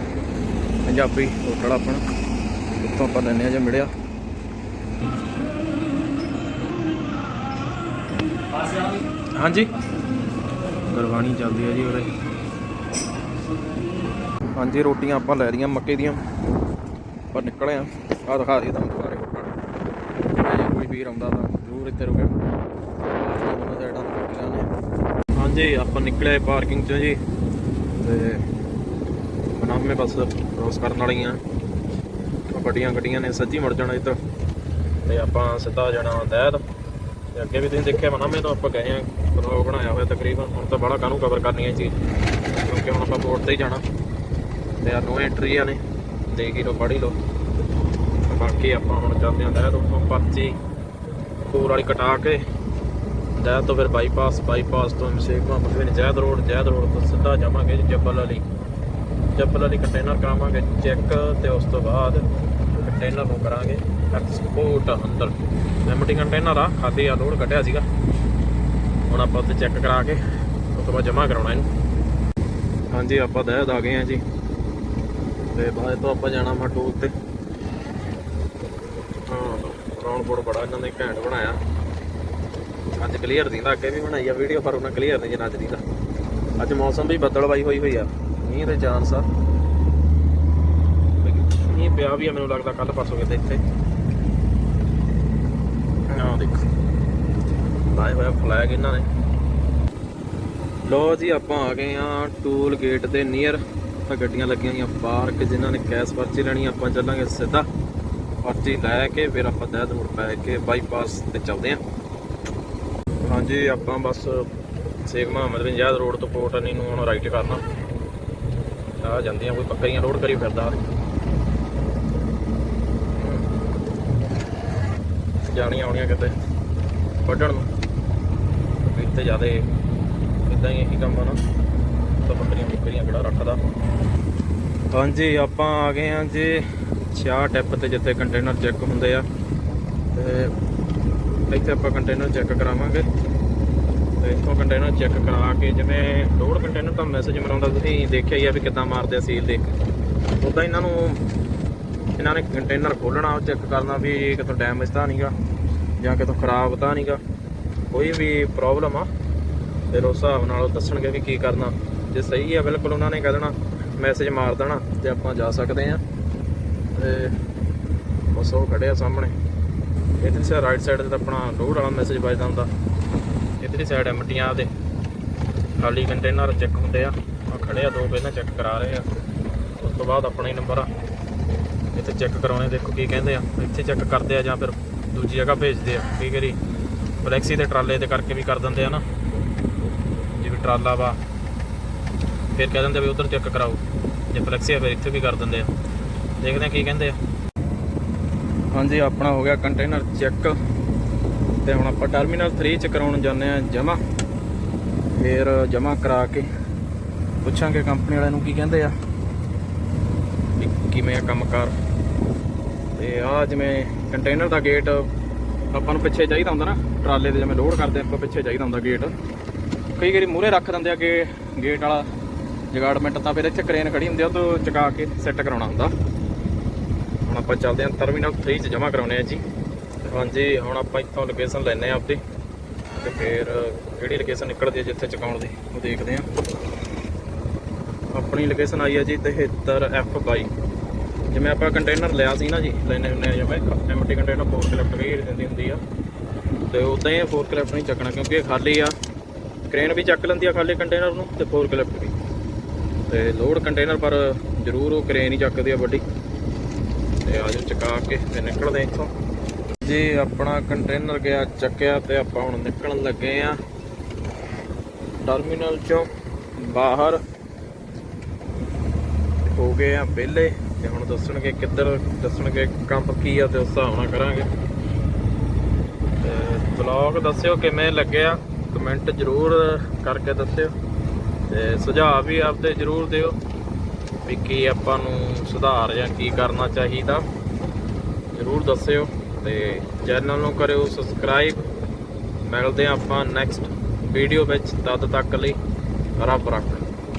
ਪੰਜਾਬੀ ਹੋਟਲ ਆਪਣਾ, ਉੱਥੋਂ ਆਪਾਂ ਲੈਣੇ ਆ ਜੇ ਮਿਲਿਆ। ਹਾਂਜੀ। ਗੁਰਬਾਣੀ ਚੱਲਦੀ ਹੈ ਜੀ ਉਰੇ। ਹਾਂਜੀ, ਰੋਟੀਆਂ ਆਪਾਂ ਲੈ ਰਹੀਆਂ ਮੱਕੇ ਦੀਆਂ। ਪਰ ਨਿਕਲੇ ਆ ਆ ਦਿਖਾ ਦੇ ਤੁਹਾਨੂੰ ਦੁਬਾਰੇ। ਹੋਟਲ ਜੇ ਕੋਈ ਵੀਰ ਆਉਂਦਾ ਤਾਂ ਜ਼ਰੂਰ ਇੱਥੇ ਰੁਕਿਓ ਦੋਨੋਂ ਸਾਈਡਾਂ ਤੋਂ ਰੋਟੀਆਂ ਨੇ ਹਾਂਜੀ, ਆਪਾਂ ਨਿਕਲੇ ਪਾਰਕਿੰਗ ਚੋਂ ਜੀ। ਤੇ ਮਨਾਮੇ ਬਸ ਕ੍ਰੋਸ ਕਰਨ ਵਾਲੀਆਂ ਆਹ ਵੱਡੀਆਂ ਗੱਡੀਆਂ ਨੇ ਸੱਜੀ ਮੁੜ ਜਾਣਾ ਇੱਧਰ। ਤੇ ਆਪਾਂ ਸਿੱਧਾ ਜਾਣਾ ਦਹਿਦ। ਤੇ ਅੱਗੇ ਵੀ ਤੁਸੀਂ ਦੇਖਿਆ ਮਨਾਮੇ ਤੋਂ ਆਪਾਂ ਗਏ ਆ। ਬਲੌਗ ਬਣਾਇਆ ਹੋਇਆ ਤਕਰੀਬਨ। ਹੁਣ ਤਾਂ ਬੜਾ ਕਾਹਨੂੰ ਕਵਰ ਕਰਨੀ ਹੈ ਚੀਜ਼। ਕਿਉਂਕਿ ਹੁਣ ਆਪਾਂ ਬੋਰਡ ਤੇ ਹੀ ਜਾਣਾ। ਤੇ ਆ ਨੋ ਐਂਟਰੀ ਆ ਨੇ। ਦੇਖ ਹੀ ਲਓ, ਪੜ੍ਹ ਹੀ ਲਓ। ਤੇ ਬਾਕੀ ਆਪਾਂ ਹੁਣ ਚੱਲਦੇ ਆਂ ਦਹਿਦ। ਉੱਥੋਂ ਪਰਚੀ ਕੋਲ ਵਾਲੀ ਕਟਾ ਕੇ। ਜੈਦ ਤੋਂ ਫਿਰ ਬਾਈਪਾਸ ਬਾਈਪਾਸ ਤੋਂ ਅਮਸ਼ੇਕ Mohammed Zayed road Zayed road ਤੋਂ ਸਿੱਧਾ ਜਾਵਾਂਗੇ ਜੀ Jebel Ali Jebel Ali container ਕਰਾਵਾਂਗੇ ਚੈੱਕ ਤੇ ਉਸ ਤੋਂ ਬਾਅਦ ਕੰਟੇਨਰ ਨੂੰ ਕਰਾਂਗੇ ਐਕਸਪੋਰਟ ਅੰਦਰ। ਐਮਟੀ ਕੰਟੇਨਰ ਆ, ਖਾਦੀ ਆ ਲੋਡ ਕੱਢਿਆ ਸੀਗਾ। ਹੁਣ ਆਪਾਂ ਉੱਥੇ ਚੈੱਕ ਕਰਾ ਕੇ, ਉਸ ਤੋਂ ਬਾਅਦ ਜਮ੍ਹਾਂ ਕਰਾਉਣਾ ਇਹਨੂੰ। ਹਾਂਜੀ, ਆਪਾਂ ਦਹਿਦ ਆ ਗਏ ਆ ਜੀ। ਤੇ ਬਾਅਦ ਤੋਂ ਆਪਾਂ ਜਾਣਾ ਮਟੂਲ ਤੇ। ਹਾਂ ਰੌਣਪੁਰ ਬੜਾ ਇਹਨਾਂ ਨੇ ਘੈਂਟ ਬਣਾਇਆ। ਅੱਜ ਕਲੀਅਰ ਦਿੰਦਾ ਅੱਗੇ ਵੀ ਬਣਾਈ ਆ ਵੀਡੀਓ ਪਰ ਉਹਨਾਂ ਕਲੀਅਰ ਨਹੀਂ ਜਨਾ ਅੱਜ ਦਿੰਦਾ ਅੱਜ ਮੌਸਮ ਵੀ ਬੱਦਲਵਾਈ ਹੋਈ ਹੋਈ ਆ। ਮੀਂਹ ਦੇ ਚਾਂਸ ਆ। ਮੀਂਹ ਪਿਆ ਵੀ ਆ, ਮੈਨੂੰ ਲੱਗਦਾ ਕੱਲ ਪਰਸੋਂ ਕਿਤੇ ਇੱਥੇ। ਆਹ ਦੇਖੋ। ਲਾਏ ਹੋਇਆ ਫਲੈਗ ਇਹਨਾਂ ਨੇ। ਲੋ ਜੀ, ਆਪਾਂ ਆ ਗਏ ਆ ਟੂਲ ਗੇਟ ਦੇ ਨੀਅਰ ਤਾਂ ਗੱਡੀਆਂ ਲੱਗੀਆਂ ਹੋਈਆਂ ਪਾਰਕ, ਜਿਨ੍ਹਾਂ ਨੇ ਕੈਸ਼ ਪਰਚੀ ਲੈਣੀ ਆਪਾਂ ਚੱਲਾਂਗੇ ਸਿੱਧਾ। ਪਰਚੀ ਲੈ ਕੇ, ਫਿਰ ਆਪਾਂ ਦਹਿਦ ਮੁੜ ਪੈ ਕੇ ਬਾਈਪਾਸ ਤੇ ਚੱਲਦੇ ਆ। ਜੀ ਆਪਾਂ ਬਸ ਸੇਖ ਮੁਹੰਮਦ ਬਿਨ ਜਾਦ ਰੋਡ ਤੋਂ ਪੋਟਨੀ ਨੂੰ ਹੁਣ ਰਾਈਟ ਕਰਨਾ। ਆ ਜਾਂਦੀਆਂ ਕੋਈ ਪੱਕਰੀਆਂ ਰੋਡ ਕਰੀ ਫਿਰਦਾ। ਜਾਣੀਆਂ ਆਉਣੀਆਂ ਕਿਤੇ ਵੱਢਣ ਨੂੰ। ਇੱਥੇ ਜਿਆਦੇ ਇਦਾਂ ਹੀ ਇਹੀ ਕੰਮ ਆ ਨਾ। ਤਾਂ ਬੱਕਰੀਆਂ ਬੱਕਰੀਆਂ ਕਿਹੜਾ ਰੱਖਦਾ। ਹਾਂਜੀ, ਆਪਾਂ ਆ ਗਏ ਹਾਂ ਜੀ ਚਾਹ ਟਿਪ ਤੇ, ਜਿੱਥੇ ਕੰਟੇਨਰ ਚੈੱਕ ਹੁੰਦੇ ਆ। ਤੇ ਇੱਥੇ ਆਪਾਂ ਕੰਟੇਨਰ ਚੈੱਕ ਕਰਾਵਾਂਗੇ। ਤੇ ਇੱਥੋਂ ਕੰਟੇਨਰ ਚੈੱਕ ਕਰਾ ਕੇ ਜਿਵੇਂ ਲੋਡ ਕੰਟੇਨਰ ਤਾਂ ਮੈਸੇਜ ਮਰਾਉਂਦਾ, ਤੁਸੀਂ ਦੇਖਿਆ ਹੀ ਆ ਵੀ ਕਿੱਦਾਂ ਮਾਰਦੇ ਆ ਸੀਲ ਦੇਖ ਉਦਾਂ ਇਹਨਾਂ ਨੂੰ, ਇਹਨਾਂ ਨੇ ਕੰਟੇਨਰ ਖੋਲਣਾ ਚੈੱਕ ਕਰਨਾ ਵੀ ਕਿਤੋਂ ਡੈਮੇਜ ਤਾਂ ਨਹੀਂਗਾ ਜਾਂ ਕਿਤੋਂ ਖਰਾਬ ਤਾਂ ਨਹੀਂਗਾ ਕੋਈ ਵੀ ਪ੍ਰੋਬਲਮ ਆ, ਫਿਰ ਉਸ ਹਿਸਾਬ ਨਾਲ ਉਹ ਦੱਸਣਗੇ ਵੀ ਕੀ ਕਰਨਾ। ਜੇ ਸਹੀ ਆ, ਬਿਲਕੁਲ ਉਹਨਾਂ ਨੇ ਕਹਿ ਦੇਣਾ ਮੈਸੇਜ ਮਾਰ ਦੇਣਾ ਤੇ ਆਪਾਂ ਜਾ ਸਕਦੇ ਆ। ਤੇ ਬਸ ਉਹ ਖੜੇ ਆ ਸਾਹਮਣੇ। ਇਧਰ ਸੇ ਰਾਈਟ ਸਾਈਡ ਤੇ ਤਾਂ ਆਪਣਾ ਲੋਡ ਵਾਲਾ ਮੈਸੇਜ ਵੱਜਦਾ ਹੁੰਦਾ। ਇਧਰਲੀ ਸਾਈਡ ਐਮਟੀਆਂ ਦੇ ਖਾਲੀ ਕੰਟੇਨਰ ਚੈੱਕ ਹੁੰਦੇ ਆ। ਆ ਖੜੇ ਆ, ਦੋ ਪਹਿਲਾਂ ਚੈੱਕ ਕਰਾ ਰਹੇ ਆ। ਉਸ ਤੋਂ ਬਾਅਦ ਆਪਣਾ ਹੀ ਨੰਬਰ ਆ। ਇੱਥੇ ਚੈੱਕ ਕਰਾਉਣੇ, ਦੇਖੋ ਕੀ ਕਹਿੰਦੇ ਆ। ਇੱਥੇ ਚੈੱਕ ਕਰਦੇ ਆ ਜਾਂ ਫਿਰ ਦੂਜੀ ਜਗ੍ਹਾ ਭੇਜਦੇ ਆ। ਕੀ ਕਰੀ ਫਲੈਕਸੀ ਦੇ ਟਰਾਲੇ ਤੇ ਕਰਕੇ ਵੀ ਕਰ ਦਿੰਦੇ ਆ ਨਾ। ਜਿਵੇਂ ਟਰਾਲਾ ਵਾ, ਫਿਰ ਕਹਿ ਦਿੰਦੇ ਵੀ ਉਧਰ ਚੈੱਕ ਕਰਾਓ। ਜੇ ਫਲੈਕਸੀ ਆ, ਫਿਰ ਇੱਥੇ ਵੀ ਕਰ ਦਿੰਦੇ ਆ। ਦੇਖਦੇ ਆ ਕੀ ਕਹਿੰਦੇ ਆ। ਹਾਂਜੀ, ਆਪਣਾ ਹੋ ਗਿਆ ਕੰਟੇਨਰ ਚੈੱਕ ਤੇ ਹੁਣ ਆਪਾਂ ਟਰਮੀਨਲ 3 ਚ ਕਰਾਉਣ ਜਾਂਦੇ ਆ ਜਮਾ ਫਿਰ ਜਮਾ ਕਰਾ ਕੇ ਪੁੱਛਾਂਗੇ ਕੰਪਨੀ ਵਾਲਿਆਂ ਨੂੰ ਕੀ ਕਹਿੰਦੇ ਆ ਵੀ ਕਿਵੇਂ ਆ ਕੰਮਕਾਰ। ਤੇ ਆ ਜਿਵੇਂ ਕੰਟੇਨਰ ਦਾ ਗੇਟ ਆਪਾਂ ਨੂੰ ਪਿੱਛੇ ਚਾਹੀਦਾ ਹੁੰਦਾ ਨਾ, ਟਰਾਲੇ ਤੇ ਜਿਵੇਂ ਲੋਡ ਕਰਦੇ ਆਪਾਂ ਪਿੱਛੇ ਚਾਹੀਦਾ ਹੁੰਦਾ ਗੇਟ ਕਈ ਵਾਰੀ ਮੂਹਰੇ ਰੱਖ ਦਿੰਦੇ ਆ ਕਿ ਗੇਟ ਵਾਲਾ ਜਗਾੜਮੈਂਟ ਤਾਂ ਫਿਰ ਇੱਥੇ ਕਰੇਨ ਖੜੀ ਹੁੰਦੀ ਆ ਉਹ ਤੋਂ ਚੁਕਾ ਕੇ ਸੈੱਟ ਕਰਾਉਣਾ ਹੁੰਦਾ। ਹੁਣ ਆਪਾਂ ਚੱਲਦੇ ਹਾਂ ਟਰਮੀਨਲ 3 ਚ ਜਮ੍ਹਾਂ ਕਰਾਉਣੇ ਆ ਜੀ। ਹਾਂਜੀ, ਹੁਣ ਆਪਾਂ ਇੱਥੋਂ ਲੋਕੇਸ਼ਨ ਲੈਣੇ ਆ ਆਪਦੀ। ਤੇ ਫਿਰ ਕਿਹੜੀ ਲੋਕੇਸ਼ਨ ਨਿਕਲਦੀ ਹੈ ਜਿੱਥੇ ਚੁਕਾਉਣ ਦੀ, ਉਹ ਦੇਖਦੇ ਆ ਆਪਣੀ ਲੋਕੇਸ਼ਨ ਆਈ ਹੈ ਜੀ 73F22 ਜਿਵੇਂ ਆਪਾਂ ਕੰਟੇਨਰ ਲਿਆ ਸੀ ਨਾ ਜੀ, ਲੈਣੇ ਹੁੰਦੇ ਆ ਜਿਵੇਂ ਐਮਟੀ ਕੰਟੇਨਰ ਫੋਰ ਕਲਿਫਟ ਕਈ ਦਿੰਦੀ ਹੁੰਦੀ ਆ। ਤੇ ਉਦਾਂ ਹੀ ਫੋਰ ਕਲਿਫਟ ਨਹੀਂ ਚੱਕਣਾ ਕਿਉਂਕਿ ਇਹ ਖਾਲੀ ਆ। ਕ੍ਰੇਨ ਵੀ ਚੱਕ ਲੈਂਦੀ ਆ ਖਾਲੀ ਕੰਟੇਨਰ ਨੂੰ ਤੇ ਫੋਰ ਕਲਿਫਟ ਵੀ। ਤੇ ਲੋਡ ਕੰਟੇਨਰ ਪਰ ਜ਼ਰੂਰ ਉਹ ਕ੍ਰੇਨ ਹੀ ਚੱਕਦੀ ਆ ਵੱਡੀ। ਤੇ ਆਜੋ ਚਕਾ ਕੇ ਤੇ ਨਿਕਲਦੇ ਇੱਥੋਂ। ਜੀ, ਆਪਣਾ ਕੰਟੇਨਰ ਗਿਆ, ਚੱਕਿਆ ਤੇ ਆਪਾਂ ਹੁਣ ਨਿਕਲਣ ਲੱਗੇ ਆ। ਟਰਮੀਨਲ ਚੋਂ ਬਾਹਰ। ਹੋ ਗਏ ਆ ਵਿਹਲੇ ਤੇ ਹੁਣ ਦੱਸਣਗੇ ਕਿੱਧਰ, ਦੱਸਣਗੇ ਕੰਮ ਕੀ ਆ ਤੇ ਉਸ ਹਿਸਾਬ ਨਾਲ ਕਰਾਂਗੇ। ਤੇ ਬਲੌਗ ਦੱਸਿਓ ਕਿਵੇਂ ਲੱਗਿਆ ਕਮੈਂਟ ਜ਼ਰੂਰ ਕਰਕੇ ਦੱਸਿਓ। ਤੇ ਸੁਝਾਅ ਵੀ ਆਪਦੇ ਜ਼ਰੂਰ ਦਿਓ ਵੀ ਕੀ ਆਪਾਂ ਨੂੰ ਸੁਧਾਰ ਜਾਂ ਕੀ ਕਰਨਾ ਚਾਹੀਦਾ। ਜ਼ਰੂਰ ਦੱਸਿਓ। ਤੇ ਚੈਨਲ ਨੂੰ ਕਰਿਓ ਸਬਸਕ੍ਰਾਈਬ ਮਿਲਦੇ ਹਾਂ ਆਪਾਂ ਨੈਕਸਟ ਵੀਡੀਓ ਵਿੱਚ। ਤਦ ਤੱਕ ਲਈ ਰੱਬ ਰੱਖ।